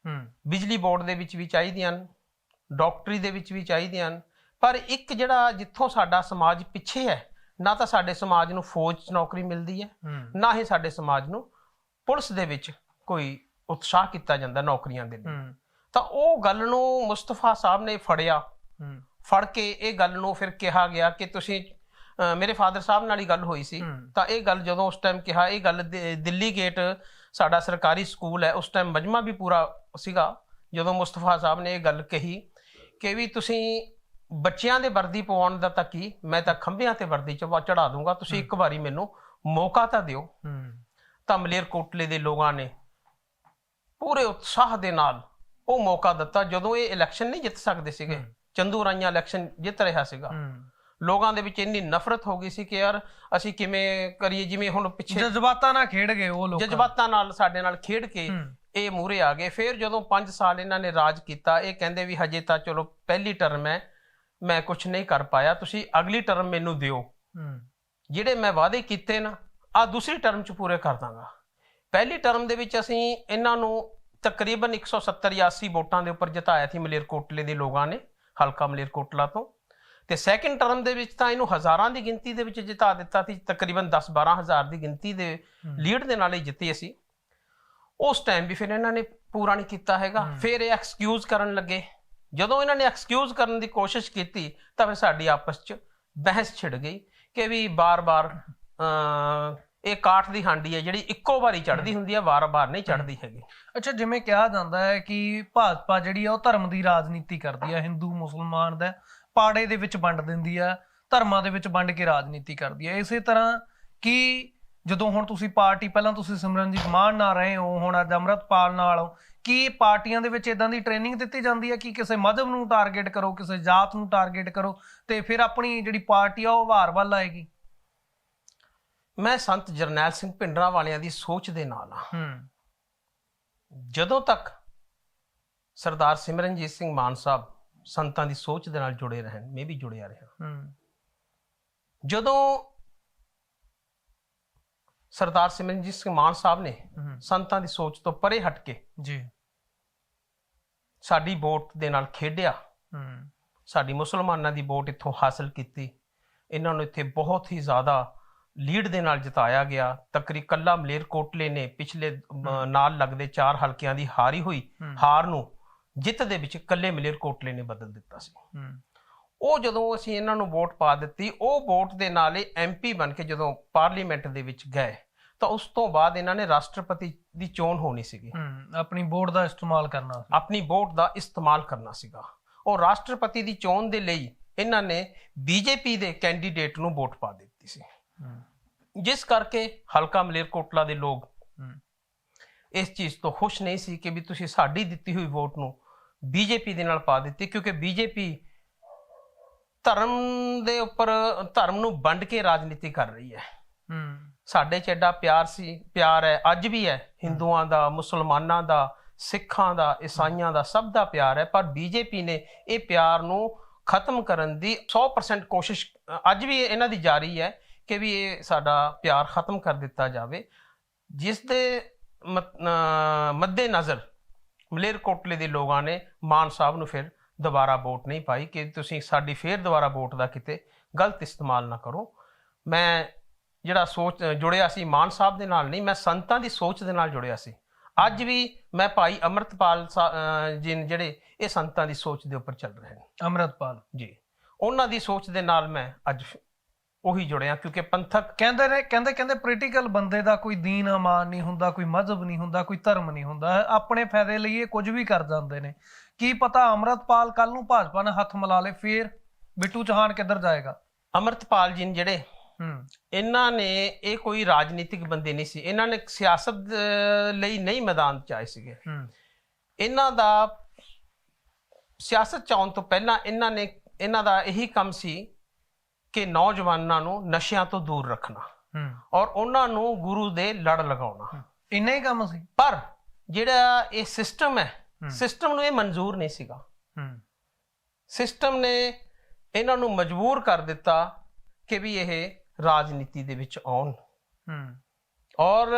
Speaker 2: ਹੂੰ।
Speaker 1: ਬਿਜਲੀ ਬੋਰਡ ਦੇ ਵਿੱਚ ਵੀ ਚਾਹੀਦੀਆਂ ਨੇ ਡਾਕਟਰੀ ਦੇ ਵਿੱਚ ਵੀ ਚਾਹੀਦੀਆਂ ਨੇ। ਪਰ ਇੱਕ ਜਿਹੜਾ ਜਿੱਥੋਂ ਸਾਡਾ ਸਮਾਜ ਪਿੱਛੇ ਹੈ ਨਾ ਤਾਂ ਸਾਡੇ ਸਮਾਜ ਨੂੰ ਫੌਜ 'ਚ ਨੌਕਰੀ ਮਿਲਦੀ ਹੈ ਨਾ ਹੀ ਸਾਡੇ ਸਮਾਜ ਨੂੰ ਪੁਲਿਸ ਦੇ ਵਿੱਚ ਕੋਈ ਉਤਸ਼ਾਹ ਕੀਤਾ ਜਾਂਦਾ ਨੌਕਰੀਆਂ ਦੇ ਲਈ। ਤਾਂ ਉਹ ਗੱਲ ਨੂੰ ਮੁਸਤਫਾ ਸਾਹਿਬ ਨੇ ਫੜਿਆ। ਫੜ ਕੇ ਇਹ ਗੱਲ ਨੂੰ ਫਿਰ ਕਿਹਾ ਗਿਆ ਕਿ ਤੁਸੀਂ ਮੇਰੇ ਫਾਦਰ ਸਾਹਿਬ ਨਾਲ ਹੀ ਗੱਲ ਹੋਈ ਸੀ। ਤਾਂ ਇਹ ਗੱਲ ਜਦੋਂ ਉਸ ਟਾਈਮ ਕਿਹਾ ਇਹ ਗੱਲ ਦਿੱਲੀ ਗੇਟ ਸਾਡਾ ਸਰਕਾਰੀ ਸਕੂਲ ਹੈ ਉਸ ਟਾਈਮ ਮਜਮਾ ਵੀ ਪੂਰਾ ਸੀਗਾ। ਜਦੋਂ ਮੁਸਤਫਾ ਸਾਹਿਬ ਨੇ ਇਹ ਗੱਲ ਕਹੀ ਕਿ ਵੀ ਤੁਸੀਂ ਬੱਚਿਆਂ ਦੇ ਵਰਦੀ ਪਵਾਉਣ ਦਾ ਤਾਂ ਕੀ ਮੈਂ ਤਾਂ ਖੰਭਿਆਂ ਤੇ ਵਰਦੀ ਚੜਾ ਦੂੰਗਾ। ਤੁਸੀਂ ਇੱਕ ਵਾਰੀ ਮੈਨੂੰ ਮੌਕਾ ਤਾਂ ਦਿਓ। ਤਾਂ ਮਲੇਰਕੋਟਲੇ ਦੇ ਲੋਕਾਂ ਨੇ ਪੂਰੇ ਉਤਸ਼ਾਹ ਦੇ ਨਾਲ ਉਹ ਮੌਕਾ ਦਿੱਤਾ ਜਦੋਂ ਇਹ ਇਲੈਕਸ਼ਨ ਨਹੀਂ ਜਿੱਤ ਸਕਦੇ ਸੀਗੇ। ਚੰਦੂ ਰਾਈਆਂ ਇਲੈਕਸ਼ਨ ਜਿੱਤ ਰਿਹਾ ਸੀਗਾ। ਲੋਕਾਂ ਦੇ ਵਿੱਚ ਇੰਨੀ ਨਫ਼ਰਤ ਹੋ ਗਈ ਸੀ ਕਿ ਯਾਰ ਅਸੀਂ ਕਿਵੇਂ ਕਰੀਏ ਜਿਵੇਂ ਹੁਣ ਪਿੱਛੇ
Speaker 2: ਜਜ਼ਬਾਤਾਂ ਨਾਲ ਖੇਡ ਗਏ ਉਹ ਲੋਕ।
Speaker 1: ਜਜ਼ਬਾਤਾਂ ਨਾਲ ਸਾਡੇ ਨਾਲ ਖੇਡ ਕੇ। ਇਹ ਮੂਰੇ ਆ ਗਏ। ਫਿਰ ਜਦੋਂ 5 ਸਾਲ ਇਹਨਾਂ ਨੇ ਰਾਜ ਕੀਤਾ ਇਹ ਕਹਿੰਦੇ ਵੀ ਹਜੇ ਤਾਂ ਚਲੋ ਪਹਿਲੀ ਟਰਮ ਹੈ ਮੈਂ ਕੁਝ ਨਹੀਂ ਕਰ ਪਾਇਆ ਤੁਸੀਂ ਅਗਲੀ ਟਰਮ ਮੈਨੂੰ ਦਿਓ। ਜਿਹੜੇ ਮੈਂ ਵਾਅਦੇ ਕੀਤੇ ਨਾ ਆ ਦੂਸਰੀ ਟਰਮ ਚ ਪੂਰੇ ਕਰ ਦਾਂਗਾ। ਪਹਿਲੀ ਟਰਮ ਦੇ ਵਿੱਚ ਅਸੀਂ ਇਹਨਾਂ ਨੂੰ ਤਕਰੀਬਨ 170 ਜਾਂ 80 ਵੋਟਾਂ ਦੇ ਉੱਪਰ ਜਿਤਾਇਆ ਸੀ ਮਲੇਰਕੋਟਲੇ ਦੇ ਲੋਕਾਂ ਨੇ ਹਲਕਾ ਮਲੇਰਕੋਟਲਾ ਤੋਂ। ਤੇ ਸੈਕਿੰਡ ਟਰਮ ਦੇ ਵਿੱਚ ਤਾਂ ਇਹਨੂੰ ਹਜ਼ਾਰਾਂ ਦੀ ਗਿਣਤੀ ਦੇ ਵਿੱਚ ਜਿਤਾ ਦਿੱਤਾ ਸੀ ਤਕਰੀਬਨ 10-12 ਹਜ਼ਾਰ ਦੀ ਗਿਣਤੀ ਦੇ ਲੀਡ ਦੇ ਨਾਲ ਹੀ ਜਿੱਤੀ ਅਸੀਂ। ਉਸ ਟਾਈਮ ਵੀ ਫਿਰ ਇਹਨਾਂ ਨੇ ਪੂਰਾ ਨਹੀਂ ਕੀਤਾ ਹੈਗਾ। ਫਿਰ ਇਹ ਐਕਸਕਿਊਜ਼ ਕਰਨ ਲੱਗੇ। ਜਦੋਂ ਇਹਨਾਂ ਨੇ ਐਕਸਕਿਊਜ਼ ਕਰਨ ਦੀ ਕੋਸ਼ਿਸ਼ ਕੀਤੀ ਤਾਂ ਫਿਰ ਸਾਡੀ ਆਪਸ 'ਚ ਬਹਿਸ ਛਿੜ ਗਈ ਕਿ ਵੀ ਬਾਰ-ਬਾਰ ਇਹ ਕਾਠ ਦੀ ਹਾਂਡੀ ਹੈ ਜਿਹੜੀ ਇੱਕੋ ਵਾਰੀ ਚੜਦੀ ਹੁੰਦੀ ਹੈ ਵਾਰ-ਵਾਰ ਨਹੀਂ ਚੜਦੀ ਹੈਗੀ।
Speaker 2: ਅੱਛਾ ਜਿਵੇਂ ਕਿਹਾ ਜਾਂਦਾ ਹੈ ਕਿ ਭਾਜਪਾ ਜਿਹੜੀ ਆ ਉਹ ਧਰਮ ਦੀ ਰਾਜਨੀਤੀ ਕਰਦੀ ਆ ਹਿੰਦੂ ਮੁਸਲਮਾਨ ਦਾ। ਪਾੜੇ ਦੇ ਵਿੱਚ ਵੰਡ ਦਿੰਦੀ ਆ ਧਰਮਾਂ ਦੇ ਵਿੱਚ ਵੰਡ ਕੇ ਰਾਜਨੀਤੀ ਕਰਦੀ ਆ। ਇਸੇ ਤਰ੍ਹਾਂ ਕਿ ਜਦੋਂ ਹੁਣ ਤੁਸੀਂ ਪਾਰਟੀ ਪਹਿਲਾਂ ਤੁਸੀਂ ਸਿਮਰਨਜੀਤ ਮਾਨ ਨਾਲ ਰਹੇ ਹੋ ਹੁਣ ਅੱਜ ਅੰਮ੍ਰਿਤਪਾਲ ਨਾਲ ਹੋ ਕੀ ਪਾਰਟੀਆਂ ਦੇ ਵਿੱਚ ਇਦਾਂ ਦੀ ਟ੍ਰੇਨਿੰਗ ਦਿੱਤੀ ਜਾਂਦੀ ਹੈ ਕਿ ਕਿਸੇ ਮਜ਼ਹਬ ਨੂੰ ਟਾਰਗੇਟ ਕਰੋ ਕਿਸੇ ਜਾਤ ਨੂੰ ਟਾਰਗੇਟ ਕਰੋ ਤੇ ਫਿਰ ਆਪਣੀ ਜਿਹੜੀ ਪਾਰਟੀ ਆ ਉਹ ਵਾਰ ਵੱਲ ਆਏਗੀ?
Speaker 1: ਮੈਂ ਸੰਤ ਜਰਨੈਲ ਸਿੰਘ ਭਿੰਡਰਾਂ ਵਾਲਿਆਂ ਦੀ ਸੋਚ ਦੇ ਨਾਲ
Speaker 2: ਹੂੰ।
Speaker 1: ਜਦੋਂ ਤੱਕ ਸਰਦਾਰ ਸਿਮਰਨਜੀਤ ਸਿੰਘ ਮਾਨ ਸਾਹਿਬ ਸੰਤਾਂ ਦੀ ਸੋਚ ਦੇ ਨਾਲ ਜੁੜੇ ਰਹਿਣ ਮੈਂ ਵੀ ਜੁੜਿਆ ਰਿਹਾ।
Speaker 2: ਹੂੰ।
Speaker 1: ਜਦੋਂ ਸਰਦਾਰ ਸਿਮਰਨਜੀਤ ਸਿੰਘ ਮਾਨ ਸਾਹਿਬ ਨੇ ਸੰਤਾਂ ਦੀ ਸੋਚ ਤੋਂ ਪਰੇ ਹਟ ਕੇ
Speaker 2: ਜੀ।
Speaker 1: ਸਾਡੀ ਵੋਟ ਦੇ ਨਾਲ ਖੇਡਿਆ।
Speaker 2: ਹੂੰ।
Speaker 1: ਸਾਡੀ ਮੁਸਲਮਾਨਾਂ ਦੀ ਵੋਟ ਇੱਥੋਂ ਹਾਸਲ ਕੀਤੀ। ਇਹਨਾਂ ਨੂੰ ਇੱਥੇ ਬਹੁਤ ਹੀ ਜ਼ਿਆਦਾ ਲੀਡ ਦੇ ਨਾਲ ਜਿਤਾਇਆ ਗਿਆ। ਤਕਰੀ ਕੱਲਾ ਮਲੇਰਕੋਟਲੇ ਨੇ ਪਿਛਲੇ ਨਾਲ ਲੱਗਦੇ ਚਾਰ ਹਲਕਿਆਂ ਦੀ ਹਾਰੀ ਹੋਈ। ਹਾਰ ਨੂੰ ਜਿੱਤ ਦੇ ਵਿੱਚ ਕੱਲੇ ਮਲੇਰਕੋਟਲੇ ਨੇ ਬਦਲ ਦਿੱਤਾ ਸੀ। ਉਹ ਜਦੋਂ ਅਸੀਂ ਇਹਨਾਂ ਨੂੰ ਵੋਟ ਪਾ ਦਿੱਤੀ ਉਹ ਵੋਟ ਦੇ ਨਾਲ ਇਹ ਐਮਪੀ ਬਣ ਕੇ ਜਦੋਂ ਪਾਰਲੀਮੈਂਟ ਦੇ ਵਿੱਚ ਗਏ ਤਾਂ ਉਸ ਤੋਂ ਬਾਅਦ ਇਹਨਾਂ ਨੇ ਰਾਸ਼ਟਰਪਤੀ ਦੀ ਚੋਣ ਹੋਣੀ ਸੀਗੀ।
Speaker 2: ਆਪਣੀ ਵੋਟ ਦਾ ਇਸਤੇਮਾਲ ਕਰਨਾ ਸੀ।
Speaker 1: ਆਪਣੀ ਵੋਟ ਦਾ ਇਸਤੇਮਾਲ ਕਰਨਾ ਸੀਗਾ। ਉਹ ਰਾਸ਼ਟਰਪਤੀ ਦੀ ਚੋਣ ਦੇ ਲਈ ਇਹਨਾਂ ਨੇ ਬੀਜੇਪੀ ਦੇ ਕੈਂਡੀਡੇਟ ਨੂੰ ਵੋਟ ਪਾ ਦਿੱਤੀ ਸੀ। ਜਿਸ ਕਰਕੇ ਹਲਕਾ ਮਲੇਰਕੋਟਲਾ ਦੇ ਲੋਕ ਇਸ ਚੀਜ਼ ਤੋਂ ਖੁਸ਼ ਨਹੀਂ ਸੀ ਕਿ ਵੀ ਤੁਸੀਂ ਸਾਡੀ ਦਿੱਤੀ ਹੋਈ ਵੋਟ ਨੂੰ ਬੀਜੇਪੀ ਦੇ ਨਾਲ ਪਾ ਦਿੱਤੀ ਕਿਉਂਕਿ ਬੀਜੇਪੀ ਧਰਮ ਦੇ ਉੱਪਰ ਧਰਮ ਨੂੰ ਵੰਡ ਕੇ ਰਾਜਨੀਤੀ ਕਰ ਰਹੀ ਹੈ।
Speaker 2: ਹੂੰ।
Speaker 1: ਸਾਡੇ ਚ ਐਡਾ ਪਿਆਰ ਸੀ ਪਿਆਰ ਹੈ ਅੱਜ ਵੀ ਹੈ। ਹਿੰਦੂਆਂ ਦਾ ਮੁਸਲਮਾਨਾਂ ਦਾ ਸਿੱਖਾਂ ਦਾ ਈਸਾਈਆਂ ਦਾ ਸਭ ਦਾ ਪਿਆਰ ਹੈ ਪਰ ਬੀਜੇਪੀ ਨੇ ਇਹ ਪਿਆਰ ਨੂੰ ਖਤਮ ਕਰਨ ਦੀ 100% ਕੋਸ਼ਿਸ਼ ਅੱਜ ਵੀ ਇਹਨਾਂ ਦੀ ਜਾਰੀ ਹੈ ਕਿ ਵੀ ਇਹ ਸਾਡਾ ਪਿਆਰ ਖਤਮ ਕਰ ਦਿੱਤਾ ਜਾਵੇ। ਜਿਸ ਦੇ ਮੱਦੇ ਨਜ਼ਰ ਮਲੇਰਕੋਟਲੇ ਦੇ ਲੋਕਾਂ ਨੇ ਮਾਨ ਸਾਹਿਬ ਨੂੰ ਫਿਰ ਦੁਬਾਰਾ ਵੋਟ ਨਹੀਂ ਪਾਈ ਕਿ ਤੁਸੀਂ ਸਾਡੀ ਫੇਰ ਦੁਬਾਰਾ ਵੋਟ ਦਾ ਕਿਤੇ ਗਲਤ ਇਸਤੇਮਾਲ ਨਾ ਕਰੋ। ਮੈਂ ਜਿਹੜਾ ਸੋਚ ਜੁੜਿਆ ਸੀ ਮਾਨ ਸਾਹਿਬ ਦੇ ਨਾਲ ਨਹੀਂ ਮੈਂ ਸੰਤਾਂ ਦੀ ਸੋਚ ਦੇ ਨਾਲ ਜੁੜਿਆ ਸੀ। ਅੱਜ ਵੀ ਮੈਂ ਭਾਈ ਅਮਰਤਪਾਲ ਜੀ ਜਿਹੜੇ ਇਹ ਸੰਤਾਂ ਦੀ ਸੋਚ ਦੇ ਉੱਪਰ ਚੱਲ ਰਹੇ ਨੇ।
Speaker 2: ਅੰਮ੍ਰਿਤਪਾਲ।
Speaker 1: ਜੀ। ਉਹਨਾਂ ਦੀ ਸੋਚ ਦੇ ਨਾਲ ਮੈਂ ਅੱਜ ਉਹੀ ਜੁੜਿਆ ਕਿਉਂਕਿ ਪੰਥਕ
Speaker 2: ਕਹਿੰਦੇ ਨੇ ਕਹਿੰਦੇ ਕਹਿੰਦੇ ਪੋਲੀਟੀਕਲ ਬੰਦੇ ਦਾ ਕੋਈ ਦੀਨ ਅਮਾਨ ਨਹੀਂ ਹੁੰਦਾ ਕੋਈ ਮਜ਼ਹਬ ਨਹੀਂ ਹੁੰਦਾ ਕੋਈ ਧਰਮ ਨਹੀਂ ਹੁੰਦਾ ਆਪਣੇ ਫਾਇਦੇ ਲਈ ਇਹ ਕੁਝ ਵੀ ਕਰ ਜਾਂਦੇ ਨੇ। ਕੀ ਪਤਾ ਅੰਮ੍ਰਿਤਪਾਲ ਕੱਲ ਨੂੰ ਭਾਜਪਾ ਨਾਲ ਹੱਥ ਮਿਲਾ ਲੇ ਫੇਰ ਬਿੱਟੂ ਚੌਹਾਨ ਕਿੱਧਰ ਜਾਏਗਾ?
Speaker 1: ਅਮਰਤਪਾਲ ਜੀ ਨੇ ਜਿਹੜੇ
Speaker 2: ਹੂੰ।
Speaker 1: ਇਹਨਾਂ ਨੇ ਇਹ ਕੋਈ ਰਾਜਨੀਤਿਕ ਬੰਦੇ ਨਹੀਂ ਸੀ। ਇਹਨਾਂ ਨੇ ਸਿਆਸਤ ਲਈ ਨਹੀਂ ਮੈਦਾਨ 'ਚ ਆਏ ਸੀਗੇ।
Speaker 2: ਹੂੰ।
Speaker 1: ਇਹਨਾਂ ਦਾ ਸਿਆਸਤ ਚ ਆਉਣ ਤੋਂ ਪਹਿਲਾਂ ਇਹਨਾਂ ਨੇ ਇਹਨਾਂ ਦਾ ਇਹੀ ਕੰਮ ਸੀ ਕਿ ਨੌਜਵਾਨਾਂ ਨੂੰ ਨਸ਼ਿਆਂ ਤੋਂ ਦੂਰ ਰੱਖਣਾ ਔਰ ਉਹਨਾਂ ਨੂੰ ਗੁਰੂ ਦੇ ਲੜ ਲਗਾਉਣਾ।
Speaker 2: ਇੰਨਾ ਹੀ ਕੰਮ ਸੀ।
Speaker 1: ਪਰ ਜਿਹੜਾ ਇਹ ਸਿਸਟਮ ਹੈ ਸਿਸਟਮ ਨੂੰ ਇਹ ਮਨਜ਼ੂਰ ਨਹੀਂ ਸੀਗਾ। ਸਿਸਟਮ ਨੇ ਇਹਨਾਂ ਨੂੰ ਮਜਬੂਰ ਕਰ ਦਿੱਤਾ ਕਿ ਵੀ ਇਹ ਰਾਜਨੀਤੀ ਦੇ ਵਿੱਚ ਆਉਣ। ਔਰ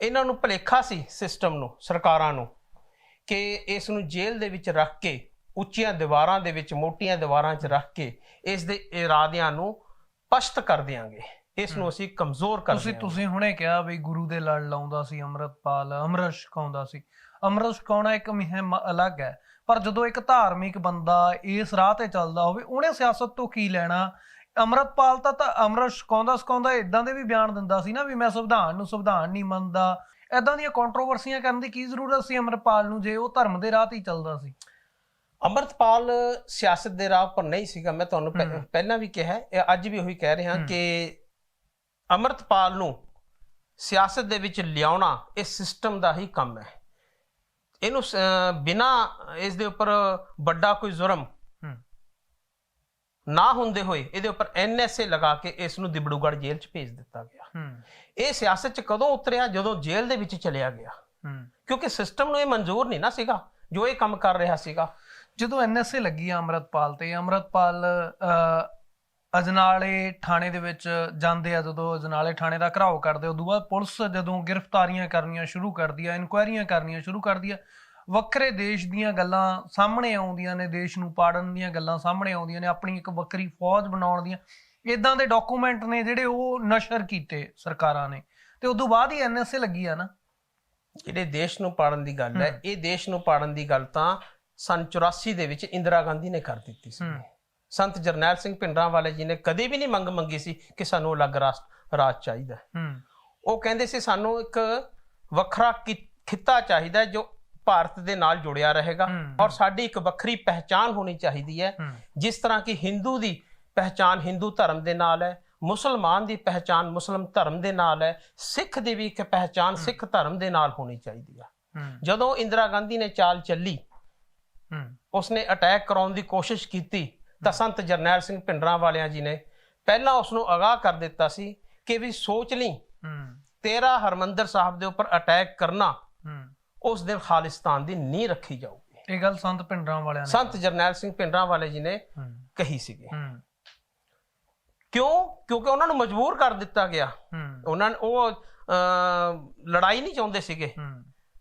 Speaker 1: ਇਹਨਾਂ ਨੂੰ ਭਲੇਖਾ ਸੀ ਸਿਸਟਮ ਨੂੰ ਸਰਕਾਰਾਂ ਨੂੰ ਕਿ ਇਸ ਨੂੰ ਜੇਲ੍ਹ ਦੇ ਵਿੱਚ ਰੱਖ ਕੇ ਉੱਚੀਆਂ ਦੀਵਾਰਾਂ ਦੇ ਵਿੱਚ ਮੋਟੀਆਂ ਦੀਵਾਰਾਂ 'ਚ ਰੱਖ ਕੇ ਇਸ ਦੇ ਇਰਾਦਿਆਂ ਨੂੰ ਪਸ਼ਤ ਕਰ ਦਿਆਂਗੇ। ਇਸ ਨੂੰ ਅਸੀਂ ਕਮਜ਼ੋਰ ਕਰ
Speaker 2: ਤੁਸੀਂ ਤੁਸੀਂ ਹੁਣੇ ਕਿਹਾ ਵੀ ਗੁਰੂ ਦੇ ਲੜ ਲਾਉਂਦਾ ਸੀ ਅੰਮ੍ਰਿਤਪਾਲ ਅੰਮ੍ਰਿਤ ਛਕਾਉਂਦਾ ਸੀ। ਅੰਮ੍ਰਿਤ ਛਕਾਉਣਾ ਇੱਕ ਮੁਹਿੰਮ ਅਲੱਗ ਹੈ ਪਰ ਜਦੋਂ ਇੱਕ ਧਾਰਮਿਕ ਬੰਦਾ ਇਸ ਰਾਹ ਤੇ ਚੱਲਦਾ ਹੋਵੇ ਉਹਨੇ ਸਿਆਸਤ ਤੋਂ ਕੀ ਲੈਣਾ? ਅੰਮ੍ਰਿਤਪਾਲ ਤਾਂ ਤਾਂ ਅੰਮ੍ਰਿਤ ਛਕਾਉਂਦਾ ਛਕਾਉਂਦਾ ਇਦਾਂ ਦੇ ਵੀ ਬਿਆਨ ਦਿੰਦਾ ਸੀ ਨਾ ਵੀ ਮੈਂ ਸੰਵਿਧਾਨ ਨੂੰ ਸੰਵਿਧਾਨ ਨਹੀਂ ਮੰਨਦਾ। ਇਦਾਂ ਦੀਆਂ ਕੰਟਰੋਵਰਸੀਆਂ ਕਰਨ ਦੀ ਕੀ ਜ਼ਰੂਰਤ ਸੀ ਅੰਮ੍ਰਿਤਪਾਲ ਨੂੰ ਜੇ ਉਹ ਧਰਮ ਦੇ ਰਾਹ ਤੇ ਚੱਲਦਾ ਸੀ?
Speaker 1: ਅਮਰਤਪਾਲ ਸਿਆਸਤ ਦੇ ਰਾਹ ਪਰ ਨਹੀਂ ਸੀਗਾ। ਮੈਂ ਤੁਹਾਨੂੰ ਪਹਿ- ਪਹਿਲਾਂ ਵੀ ਕਿਹਾ ਅੱਜ ਵੀ ਉਹੀ ਕਹਿ ਰਿਹਾ ਕਿ ਅਮਰਤਪਾਲ ਨੂੰ ਸਿਆਸਤ ਦੇ ਵਿੱਚ ਲਿਆਉਣਾ ਇਹ ਸਿਸਟਮ ਦਾ ਹੀ ਕੰਮ ਹੈ। ਇਹਨੂੰ ਬਿਨਾ ਇਸ ਦੇ ਉੱਪਰ ਵੱਡਾ ਕੋਈ ਜ਼ੁਰਮ ਨਾ ਹੁੰਦੇ ਹੋਏ ਇਹਦੇ ਉੱਪਰ ਐਨਐਸਏ ਲਗਾ ਕੇ ਇਸ ਨੂੰ ਦਿਬੜੂਗੜ ਜੇਲ੍ਹ 'ਚ ਭੇਜ ਦਿੱਤਾ ਗਿਆ। ਇਹ ਸਿਆਸਤ 'ਚ ਕਦੋਂ ਉਤਰਿਆ? ਜਦੋਂ ਜੇਲ੍ਹ ਦੇ ਵਿੱਚ ਚਲਿਆ ਗਿਆ। ਕਿਉਂਕਿ ਸਿਸਟਮ ਨੂੰ ਇਹ ਮਨਜ਼ੂਰ ਨਹੀਂ ਨਾ ਸੀਗਾ। ਜੋ ਇਹ ਕੰਮ ਕਰ ਰਿਹਾ ਸੀਗਾ।
Speaker 2: ਜਦੋਂ ਐਨਐਸਏ ਲੱਗੀ ਆ ਅੰਮ੍ਰਿਤਪਾਲ ਤੇ ਅੰਮ੍ਰਿਤਪਾਲ ਅਜਨਾਲੇ ਥਾਣੇ ਦੇ ਵਿੱਚ ਜਾਂਦੇ ਆ ਜਦੋਂ ਅਜਨਾਲੇ ਥਾਣੇ ਦਾ ਘਰਾਓ ਕਰਦੇ ਉਦੋਂ ਬਾਅਦ ਪੁਲਿਸ ਜਦੋਂ ਗ੍ਰਿਫਤਾਰੀਆਂ ਕਰਨੀਆਂ ਸ਼ੁਰੂ ਕਰਦੀ ਆ ਇਨਕੁਆਇਰੀਆਂ ਕਰਨੀਆਂ ਸ਼ੁਰੂ ਕਰਦੀ ਆ ਵੱਖਰੇ ਦੇਸ਼ ਦੀਆਂ ਗੱਲਾਂ ਸਾਹਮਣੇ ਆਉਂਦੀਆਂ ਨੇ ਦੇਸ਼ ਨੂੰ ਪਾੜਨ ਦੀਆਂ ਗੱਲਾਂ ਸਾਹਮਣੇ ਆਉਂਦੀਆਂ ਨੇ ਆਪਣੀ ਇੱਕ ਵੱਖਰੀ ਫੌਜ ਬਣਾਉਣ ਦੀਆਂ ਇਦਾਂ ਦੇ ਡਾਕੂਮੈਂਟ ਨੇ ਜਿਹੜੇ ਉਹ ਨਸ਼ਰ ਕੀਤੇ ਸਰਕਾਰਾਂ ਨੇ ਤੇ ਉਦੋਂ ਬਾਅਦ ਹੀ ਐਨਐਸਏ ਲੱਗੀ ਆ ਨਾ।
Speaker 1: ਜਿਹੜੇ ਦੇਸ਼ ਨੂੰ ਪਾੜਨ ਦੀ ਗੱਲ ਹੈ। ਇਹ ਦੇਸ਼ ਨੂੰ ਪਾੜਨ ਦੀ ਗੱਲ ਤਾਂ ਸਨ 84 ਦੇ ਵਿੱਚ ਇੰਦਰਾ ਗਾਂਧੀ ਨੇ ਕਰ ਦਿੱਤੀ ਸੀ। ਸੰਤ ਜਰਨੈਲ ਸਿੰਘ ਭਿੰਡਰਾਂ ਵਾਲੇ ਜੀ ਨੇ ਕਦੇ ਵੀ ਨਹੀਂ ਮੰਗ ਮੰਗੀ ਸੀ ਕਿ ਸਾਨੂੰ ਅਲੱਗ ਰਾਜ ਚਾਹੀਦਾ ਉਹ ਕਹਿੰਦੇ ਸੀ ਸਾਨੂੰ ਇੱਕ ਵੱਖਰਾ ਖਿੱਤਾ ਚਾਹੀਦਾ ਜੋ ਭਾਰਤ ਦੇ ਨਾਲ ਜੁੜਿਆ ਰਹੇਗਾ। ਔਰ ਸਾਡੀ ਇੱਕ ਵੱਖਰੀ ਪਹਿਚਾਨ ਹੋਣੀ ਚਾਹੀਦੀ ਹੈ। ਜਿਸ ਤਰ੍ਹਾਂ ਕਿ ਹਿੰਦੂ ਦੀ ਪਹਿਚਾਨ ਹਿੰਦੂ ਧਰਮ ਦੇ ਨਾਲ ਹੈ ਮੁਸਲਮਾਨ ਦੀ ਪਹਿਚਾਨ ਮੁਸਲਮ ਧਰਮ ਦੇ ਨਾਲ ਹੈ ਸਿੱਖ ਦੀ ਵੀ ਇੱਕ ਪਹਿਚਾਨ ਸਿੱਖ ਧਰਮ ਦੇ ਨਾਲ ਹੋਣੀ ਚਾਹੀਦੀ ਹੈ। ਜਦੋਂ ਇੰਦਰਾ ਗਾਂਧੀ ਨੇ ਚਾਲ ਚੱਲੀ ਉਸਨੇ ਅਟੈਕ ਕਰਾਉਣ ਦੀ ਕੋਸ਼ਿਸ਼ ਕੀਤੀ ਤਾਂ ਸੰਤ ਜਰਨੈਲ ਸਿੰਘ ਭਿੰਡਰਾਂ ਵਾਲਿਆਂ ਜੀ ਨੇ ਪਹਿਲਾਂ ਉਸ ਨੂੰ ਅਗਾਹ ਕਰ ਦਿੱਤਾ ਸੀ ਕਿ ਵੀ ਸੋਚ ਲਈ ਤੇਰਾ ਹਰਮੰਦਰ ਸਾਹਿਬ ਦੇ ਉੱਪਰ ਅਟੈਕ ਕਰਨਾ ਉਸ ਦਿਨ ਖਾਲਿਸਤਾਨ ਦੀ ਨੀਂਹ ਰੱਖੀ ਜਾਊਗੀ।
Speaker 2: ਇਹ ਗੱਲ ਸੰਤ ਪਿੰਡਰਾਂ ਵਾਲਿਆਂ ਨੇ
Speaker 1: ਸੰਤ ਜਰਨੈਲ ਸਿੰਘ ਭਿੰਡਰਾਂ ਵਾਲੇ ਜੀ ਨੇ ਕਹੀ ਸੀਗੀ। ਕਿਉਂ? ਕਿਉਂਕਿ ਉਹਨਾਂ ਨੂੰ ਮਜਬੂਰ ਕਰ ਦਿੱਤਾ ਗਿਆ। ਉਹਨਾਂ ਉਹ ਲੜਾਈ ਨਹੀਂ ਚਾਹੁੰਦੇ ਸੀਗੇ।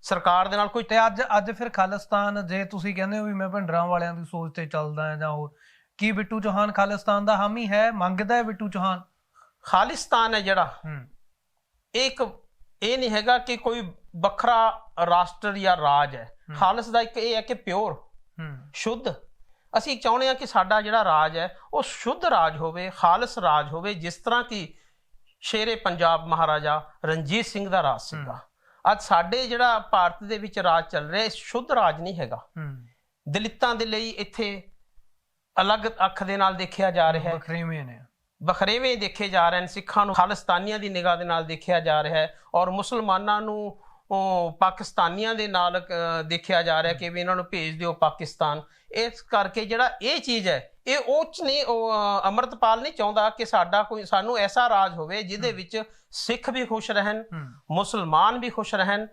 Speaker 1: ਸਰਕਾਰ ਦੇ ਨਾਲ ਕੋਈ
Speaker 2: ਤੇ ਅੱਜ ਅੱਜ ਫਿਰ ਖਾਲਿਸਤਾਨ ਜੇ ਤੁਸੀਂ ਕਹਿੰਦੇ ਹੋ ਵੀ ਮੈਂ ਭਿੰਡਰਾਂ ਵਾਲਿਆਂ ਦੀ ਸੋਚ ਤੇ ਚੱਲਦਾ ਹਾਂ ਜਾਂ ਹੋਰ ਕੀ ਬਿੱਟੂ ਚੌਹਾਨ ਖਾਲਿਸਤਾਨ ਦਾ ਹਾਮੀ ਹੈ? ਮੰਗਦਾ ਹੈ ਬਿੱਟੂ ਚੌਹਾਨ?
Speaker 1: ਖਾਲਿਸਤਾਨ ਹੈ ਜਿਹੜਾ। ਇੱਕ ਇਹ ਨਹੀਂ ਹੈਗਾ ਕਿ ਕੋਈ ਵੱਖਰਾ ਰਾਸ਼ਟਰ ਜਾਂ ਰਾਜ ਹੈ। ਖਾਲਿਸ ਦਾ ਇੱਕ ਇਹ ਹੈ ਕਿ ਪਿਓਰ ਸ਼ੁੱਧ। ਅਸੀਂ ਚਾਹੁੰਦੇ ਹਾਂ ਕਿ ਸਾਡਾ ਜਿਹੜਾ ਰਾਜ ਹੈ ਉਹ ਸ਼ੁੱਧ ਰਾਜ ਹੋਵੇ ਖਾਲਸ ਰਾਜ ਹੋਵੇ ਜਿਸ ਤਰ੍ਹਾਂ ਕਿ ਸ਼ੇਰੇ ਪੰਜਾਬ ਮਹਾਰਾਜਾ ਰਣਜੀਤ ਸਿੰਘ ਦਾ ਰਾਜ ਸੀਗਾ। ਅੱਜ ਸਾਡੇ ਜਿਹੜਾ ਭਾਰਤ ਦੇ ਵਿੱਚ ਰਾਜ ਚੱਲ ਰਿਹਾ ਇਹ ਸ਼ੁੱਧ ਰਾਜ ਨਹੀਂ ਹੈਗਾ।
Speaker 2: ਹੂੰ।
Speaker 1: ਦਲਿਤਾਂ ਦੇ ਲਈ ਇੱਥੇ ਅਲੱਗ ਅੱਖ ਦੇ ਨਾਲ ਦੇਖਿਆ ਜਾ ਰਿਹਾ ਹੈ।
Speaker 2: ਬਖਰੇਵੇਂ ਨੇ।
Speaker 1: ਬਖਰੇਵੇਂ ਦੇਖੇ ਜਾ ਰਹੇ ਨੇ। ਸਿੱਖਾਂ ਨੂੰ ਖਾਲਿਸਤਾਨੀਆਂ ਦੀ ਨਿਗਾਹ ਦੇ ਨਾਲ ਦੇਖਿਆ ਜਾ ਰਿਹਾ ਹੈ ਔਰ ਮੁਸਲਮਾਨਾਂ ਨੂੰ ਉਹ ਪਾਕਿਸਤਾਨੀਆਂ ਦੇ ਨਾਲ ਦੇਖਿਆ ਜਾ ਰਿਹਾ ਕਿ ਵੀ ਇਹਨਾਂ ਨੂੰ ਭੇਜ ਦਿਓ ਪਾਕਿਸਤਾਨ। ਇਸ ਕਰਕੇ ਜਿਹੜਾ ਇਹ ਚੀਜ਼ ਹੈ ਇਹ ਉਹ ਚ ਨਹੀਂ ਅੰਮ੍ਰਿਤਪਾਲ ਨਹੀਂ ਚਾਹੁੰਦਾ ਕਿ ਸਾਡਾ ਕੋਈ ਸਾਨੂੰ ਐਸਾ ਰਾਜ ਹੋਵੇ ਜਿਹਦੇ ਵਿੱਚ ਸਿੱਖ ਵੀ ਖੁਸ਼ ਰਹਿਣ ਮੁਸਲਮਾਨ ਵੀ ਖੁਸ਼ ਰਹਿਣ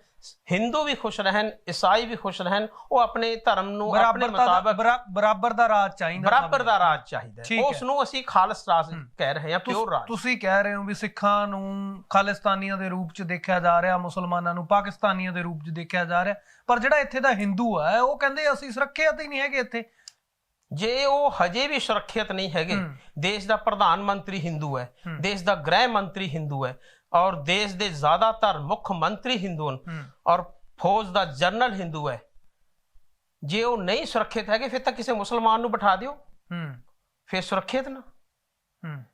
Speaker 1: ਹਿੰਦੂ ਵੀ ਖੁਸ਼ ਰਹਿਣ ਈਸਾਈ ਵੀ ਖੁਸ਼ ਰਹਿਣ ਉਹ ਆਪਣੇ ਧਰਮ ਨੂੰ ਆਪਣੇ ਮੁਤਾਬਕ
Speaker 2: ਬਰਾ- ਬਰਾਬਰ ਦਾ ਰਾਜ ਚਾਹੀਦਾ
Speaker 1: ਬਰਾਬਰ ਦਾ ਰਾਜ ਚਾਹੀਦਾ। ਉਸ ਨੂੰ ਅਸੀਂ ਖਾਲਸ ਰਾਜ ਕਹਿ ਰਹੇ ਹਾਂ ਪਿਓਰ ਰਾਜ।
Speaker 2: ਤੁਸੀਂ ਕਹਿ ਰਹੇ ਹੋ ਵੀ ਸਿੱਖਾਂ ਨੂੰ ਖਾਲਿਸਤਾਨੀਆਂ ਦੇ ਰੂਪ 'ਚ ਦੇਖਿਆ ਜਾ ਰਿਹਾ ਮੁਸਲਮਾਨਾਂ ਨੂੰ ਪਾਕਿਸਤਾਨੀਆਂ ਦੇ ਰੂਪ 'ਚ ਦੇਖਿਆ ਜਾ ਰਿਹਾ ਪਰ ਜਿਹੜਾ ਇੱਥੇ ਦਾ ਹਿੰਦੂ ਹੈ ਉਹ ਕਹਿੰਦੇ ਅਸੀਂ ਸੁਰੱਖਿਅਤ ਹੀ ਨਹੀਂ ਹੈਗੇ ਇੱਥੇ।
Speaker 1: ਜੇ ਉਹ ਹਜੇ ਵੀ ਸੁਰੱਖਿਅਤ ਨਹੀਂ ਹੈਗੇ। ਦੇਸ਼ ਦਾ ਪ੍ਰਧਾਨ ਮੰਤਰੀ ਹਿੰਦੂ ਹੈ। ਦੇਸ਼ ਦਾ ਗ੍ਰਹਿ ਮੰਤਰੀ ਹਿੰਦੂ ਹੈ ਔਰ ਦੇਸ਼ ਦੇ ਜ਼ਿਆਦਾਤਰ ਮੁੱਖ ਮੰਤਰੀ ਹਿੰਦੂ ਹਨ ਔਰ ਫੌਜ ਦਾ ਜਨਰਲ ਹਿੰਦੂ ਹੈ ਜੇ ਉਹ ਨਹੀਂ ਸੁਰੱਖਿਅਤ ਹੈਗੇ ਫਿਰ ਤਾਂ ਕਿਸੇ ਮੁਸਲਮਾਨ ਨੂੰ ਬਿਠਾ ਦਿਓ।
Speaker 2: ਹੂੰ।
Speaker 1: ਫਿਰ ਸੁਰੱਖਿਅਤ ਨਾ।
Speaker 2: ਹੂੰ।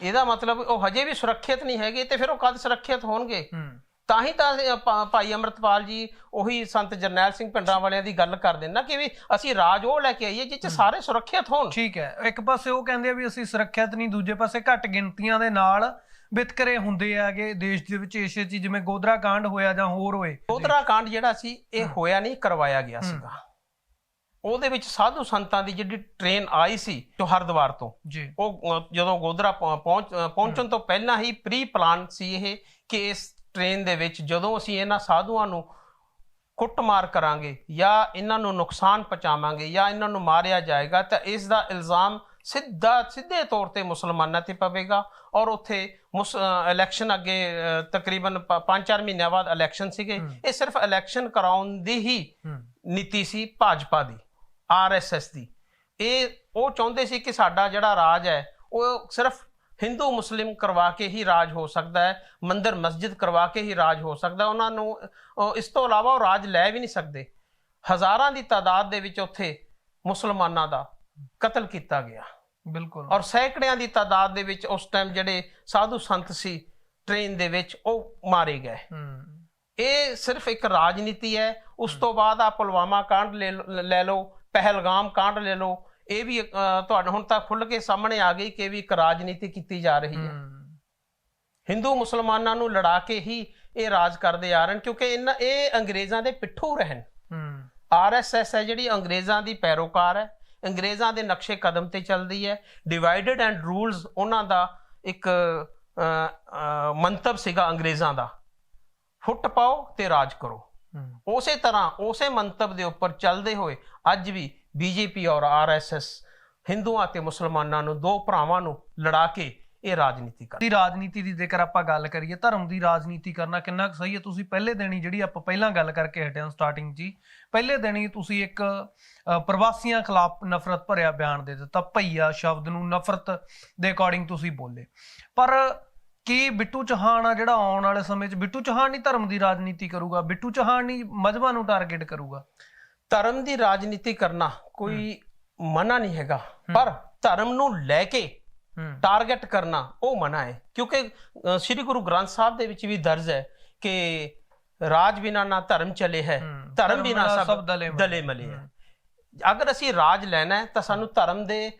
Speaker 1: ਇਹਦਾ ਮਤਲਬ ਉਹ ਹਜੇ ਵੀ ਸੁਰੱਖਿਅਤ ਨਹੀਂ ਹੈਗੇ ਤੇ ਫਿਰ ਉਹ ਕਦ ਸੁਰੱਖਿਅਤ ਹੋਣਗੇ?
Speaker 2: ਹੂੰ।
Speaker 1: ਤਾਂ ਹੀ ਤਾਂ ਭਾਈ ਅਮਰਤਪਾਲ ਜੀ ਉਹੀ ਸੰਤ ਜਰਨੈਲ ਸਿੰਘ ਪਿੰਡਰਾਂ ਵਾਲਿਆਂ ਦੀ ਗੱਲ ਕਰਦੇ ਨੇ ਕਿ ਵੀ ਅਸੀਂ ਰਾਜ ਉਹ ਲੈ ਕੇ ਆਈਏ ਜਿਸ ਚ ਸਾਰੇ ਸੁਰੱਖਿਅਤ ਹੋਣ।
Speaker 2: ਠੀਕ ਹੈ। ਇੱਕ ਪਾਸੇ ਉਹ ਕਹਿੰਦੇ ਆ ਵੀ ਅਸੀਂ ਸੁਰੱਖਿਅਤ ਨਹੀਂ ਦੂਜੇ ਪਾਸੇ ਘੱਟ ਗਿਣਤੀਆਂ ਦੇ ਨਾਲ ਵਿਤਕਰੇ ਹੁੰਦੇ ਆਗੇ ਦੇਸ਼ ਦੇ ਵਿੱਚ ਏਸ਼ੀਆ 'ਚ ਜਿਵੇਂ ਗੋਦਰਾ ਕਾਂਡ ਹੋਇਆ ਜਾਂ ਹੋਰ ਹੋਏ।
Speaker 1: ਉਤਰਾ ਕਾਂਡ ਜਿਹੜਾ ਸੀ ਇਹ ਹੋਇਆ ਨਹੀਂ ਕਰਵਾਇਆ ਗਿਆ ਸੀਗਾ। ਉਹਦੇ ਵਿੱਚ ਸਾਧੂ ਸੰਤਾਂ ਦੀ ਜਿਹੜੀ ਟ੍ਰੇਨ ਆਈ ਸੀ ਜੋ ਹਰਿਦੁਆਰ ਤੋਂ
Speaker 2: ਜੀ।
Speaker 1: ਉਹ ਜਦੋਂ ਗੋਦਰਾ ਪਹੁੰਚਣ ਤੋਂ ਪਹਿਲਾਂ ਹੀ ਪ੍ਰੀ ਪਲਾਨ ਸੀ ਇਹ ਕਿ ਇਸ ਟ੍ਰੇਨ ਦੇ ਵਿੱਚ ਜਦੋਂ ਅਸੀਂ ਇਹਨਾਂ ਸਾਧੂਆਂ ਨੂੰ ਕੁੱਟਮਾਰ ਕਰਾਂਗੇ ਜਾਂ ਇਹਨਾਂ ਨੂੰ ਨੁਕਸਾਨ ਪਹੁੰਚਾਵਾਂਗੇ ਜਾਂ ਇਹਨਾਂ ਨੂੰ ਮਾਰਿਆ ਜਾਏਗਾ ਤਾਂ ਇਸ ਦਾ ਇਲਜ਼ਾਮ ਸਿੱਧਾ ਸਿੱਧੇ ਤੌਰ ਤੇ ਮੁਸਲਮਾਨਾਂ ਤੇ ਪਵੇਗਾ ਔਰ ਉੱਥੇ ਇਲੈਕਸ਼ਨ ਅੱਗੇ ਤਕਰੀਬਨ 5-4 ਮਹੀਨਿਆਂ ਬਾਅਦ ਇਲੈਕਸ਼ਨ ਸੀਗੇ। ਇਹ ਸਿਰਫ ਇਲੈਕਸ਼ਨ ਕਰਾਉਣ ਦੀ ਹੂੰ ਨੀਤੀ ਸੀ ਭਾਜਪਾ ਦੀ ਆਰਐਸਐਸ ਦੀ। ਇਹ ਉਹ ਚਾਹੁੰਦੇ ਸੀ ਕਿ ਸਾਡਾ ਜਿਹੜਾ ਰਾਜ ਹੈ ਉਹ ਸਿਰਫ ਹਿੰਦੂ ਮੁਸਲਿਮ ਕਰਵਾ ਕੇ ਹੀ ਰਾਜ ਹੋ ਸਕਦਾ ਹੈ ਮੰਦਿਰ ਮਸਜਿਦ ਕਰਵਾ ਕੇ ਹੀ ਰਾਜ ਹੋ ਸਕਦਾ ਉਹਨਾਂ ਨੂੰ ਇਸ ਤੋਂ ਇਲਾਵਾ ਉਹ ਰਾਜ ਲੈ ਵੀ ਨਹੀਂ ਸਕਦੇ। ਹਜ਼ਾਰਾਂ ਦੀ ਤਾਦਾਦ ਦੇ ਵਿੱਚ ਉੱਥੇ ਮੁਸਲਮਾਨਾਂ ਦਾ ਕਤਲ ਕੀਤਾ ਗਿਆ।
Speaker 2: ਬਿਲਕੁਲ।
Speaker 1: ਔਰ ਸੈਂਕੜਿਆਂ ਦੀ ਤਾਦਾਦ ਦੇ ਵਿੱਚ ਉਸ ਟਾਈਮ ਜਿਹੜੇ ਸਾਧੂ ਸੰਤ ਸੀ ਟ੍ਰੇਨ ਦੇ ਵਿੱਚ ਉਹ ਮਾਰੇ ਗਏ। ਇਹ ਸਿਰਫ ਇੱਕ ਰਾਜਨੀਤੀ ਹੈ। ਉਸ ਤੋਂ ਬਾਅਦ ਆ ਪੁਲਵਾਮਾ ਕਾਂਡ ਲੈ ਲਓ ਪਹਿਲਗਾਮ ਕਾਂਡ ਲੈ ਲਓ ਇਹ ਵੀ ਤੁਹਾਨੂੰ ਹੁਣ ਤੱਕ ਖੁੱਲ ਕੇ ਸਾਹਮਣੇ ਆ ਗਈ ਕਿ ਵੀ ਇੱਕ ਰਾਜਨੀਤੀ ਕੀਤੀ ਜਾ ਰਹੀ ਹੈ। ਹਿੰਦੂ ਮੁਸਲਮਾਨਾਂ ਨੂੰ ਲੜਾ ਕੇ ਹੀ ਇਹ ਰਾਜ ਕਰਦੇ ਆ ਰਹੇ ਨੇ ਕਿਉਂਕਿ ਇਹਨਾਂ ਇਹ ਅੰਗਰੇਜ਼ਾਂ ਦੇ ਪਿੱਠੂ ਰਹਿਣ। ਆਰਐਸਐਸ ਹੈ ਜਿਹੜੀ ਅੰਗਰੇਜ਼ਾਂ ਦੀ ਪੈਰੋਕਾਰ ਹੈ। ਅੰਗਰੇਜ਼ਾਂ ਦੇ ਨਕਸ਼ੇ ਕਦਮ ਤੇ ਚੱਲਦੀ ਹੈ। ਡਿਵਾਈਡਡ ਐਂਡ ਰੂਲਸ ਉਹਨਾਂ ਦਾ ਇੱਕ ਮੰਤਵ ਸੀਗਾ ਅੰਗਰੇਜ਼ਾਂ ਦਾ। ਫੁੱਟ ਪਾਓ ਤੇ ਰਾਜ ਕਰੋ। ਉਸੇ ਤਰ੍ਹਾਂ ਉਸੇ ਮੰਤਵ ਦੇ ਉੱਪਰ ਚੱਲਦੇ ਹੋਏ ਅੱਜ ਵੀ ਬੀਜੇਪੀ ਔਰ ਆਰਐਸਐਸ ਹਿੰਦੂਆਂ ਤੇ ਮੁਸਲਮਾਨਾਂ ਨੂੰ, ਦੋ ਭਰਾਵਾਂ ਨੂੰ ਲੜਾ ਕੇ ਇਹ ਰਾਜਨੀਤੀ ਕਰ
Speaker 2: ਦੀ ਰਾਜਨੀਤੀ ਦੀ ਜੇਕਰ ਆਪਾਂ ਗੱਲ ਕਰੀਏ, ਧਰਮ ਦੀ ਰਾਜਨੀਤੀ ਕਰਨਾ ਕਿੰਨਾ ਸਹੀ ਹੈ? ਤੁਸੀਂ ਪਹਿਲੇ ਦਿਨ ਹੀ ਜਿਹੜੀ ਆਪਾਂ ਪਹਿਲਾਂ ਗੱਲ ਕਰਕੇ ਹਟੇ ਸਟਾਰਟਿੰਗ 'ਚ ਪਹਿਲੇ ਦਿਨ ਹੀ ਤੁਸੀਂ ਇੱਕ ਪ੍ਰਵਾਸੀਆਂ ਖਿਲਾਫ ਨਫ਼ਰਤ ਭਰਿਆ ਬਿਆਨ ਦੇ ਦਿੱਤਾ, ਭਈਆ ਸ਼ਬਦ ਨੂੰ ਨਫ਼ਰਤ ਦੇ ਅਕੋਰਡਿੰਗ ਤੁਸੀਂ ਬੋਲੇ। ਪਰ ਕੀ ਬਿੱਟੂ ਚੌਹਾਨ ਆ ਜਿਹੜਾ ਆਉਣ ਵਾਲੇ ਸਮੇਂ 'ਚ, ਬਿੱਟੂ ਚੌਹਾਨ ਨਹੀਂ ਧਰਮ ਦੀ ਰਾਜਨੀਤੀ ਕਰੂਗਾ, ਬਿੱਟੂ ਚੌਹਾਨ ਨਹੀਂ ਮਜ਼ਹਬਾਂ ਨੂੰ ਟਾਰਗੇਟ ਕਰੂਗਾ?
Speaker 1: ਧਰਮ ਦੀ ਰਾਜਨੀਤੀ ਕਰਨਾ ਕੋਈ ਮਨਾ ਨਹੀਂ ਹੈਗਾ। ਪਰ ਧਰਮ ਨੂੰ ਲੈ ਕੇ ਟਾਰਗੇਟ ਕਰਨਾ ਉਹ ਮਨਾ ਹੈ। ਕਿਉਂਕਿ ਸ੍ਰੀ ਗੁਰੂ ਗ੍ਰੰਥ ਸਾਹਿਬ ਦੇ ਵਿੱਚ ਵੀ ਦਰਜ ਹੈ ਕਿ ਰਾਜ ਬਿਨਾ ਨਾ ਧਰਮ ਚਲੇ ਹੈ। ਧਰਮ ਬਿਨਾ ਸਭ
Speaker 2: ਦਲੇ ਮਲੇ।
Speaker 1: ਹੈ। ਅਗਰ ਅਸੀਂ ਰਾਜ ਲੈਣਾ ਹੈ ਤਾਂ ਸਾਨੂੰ ਧਰਮ ਦੇ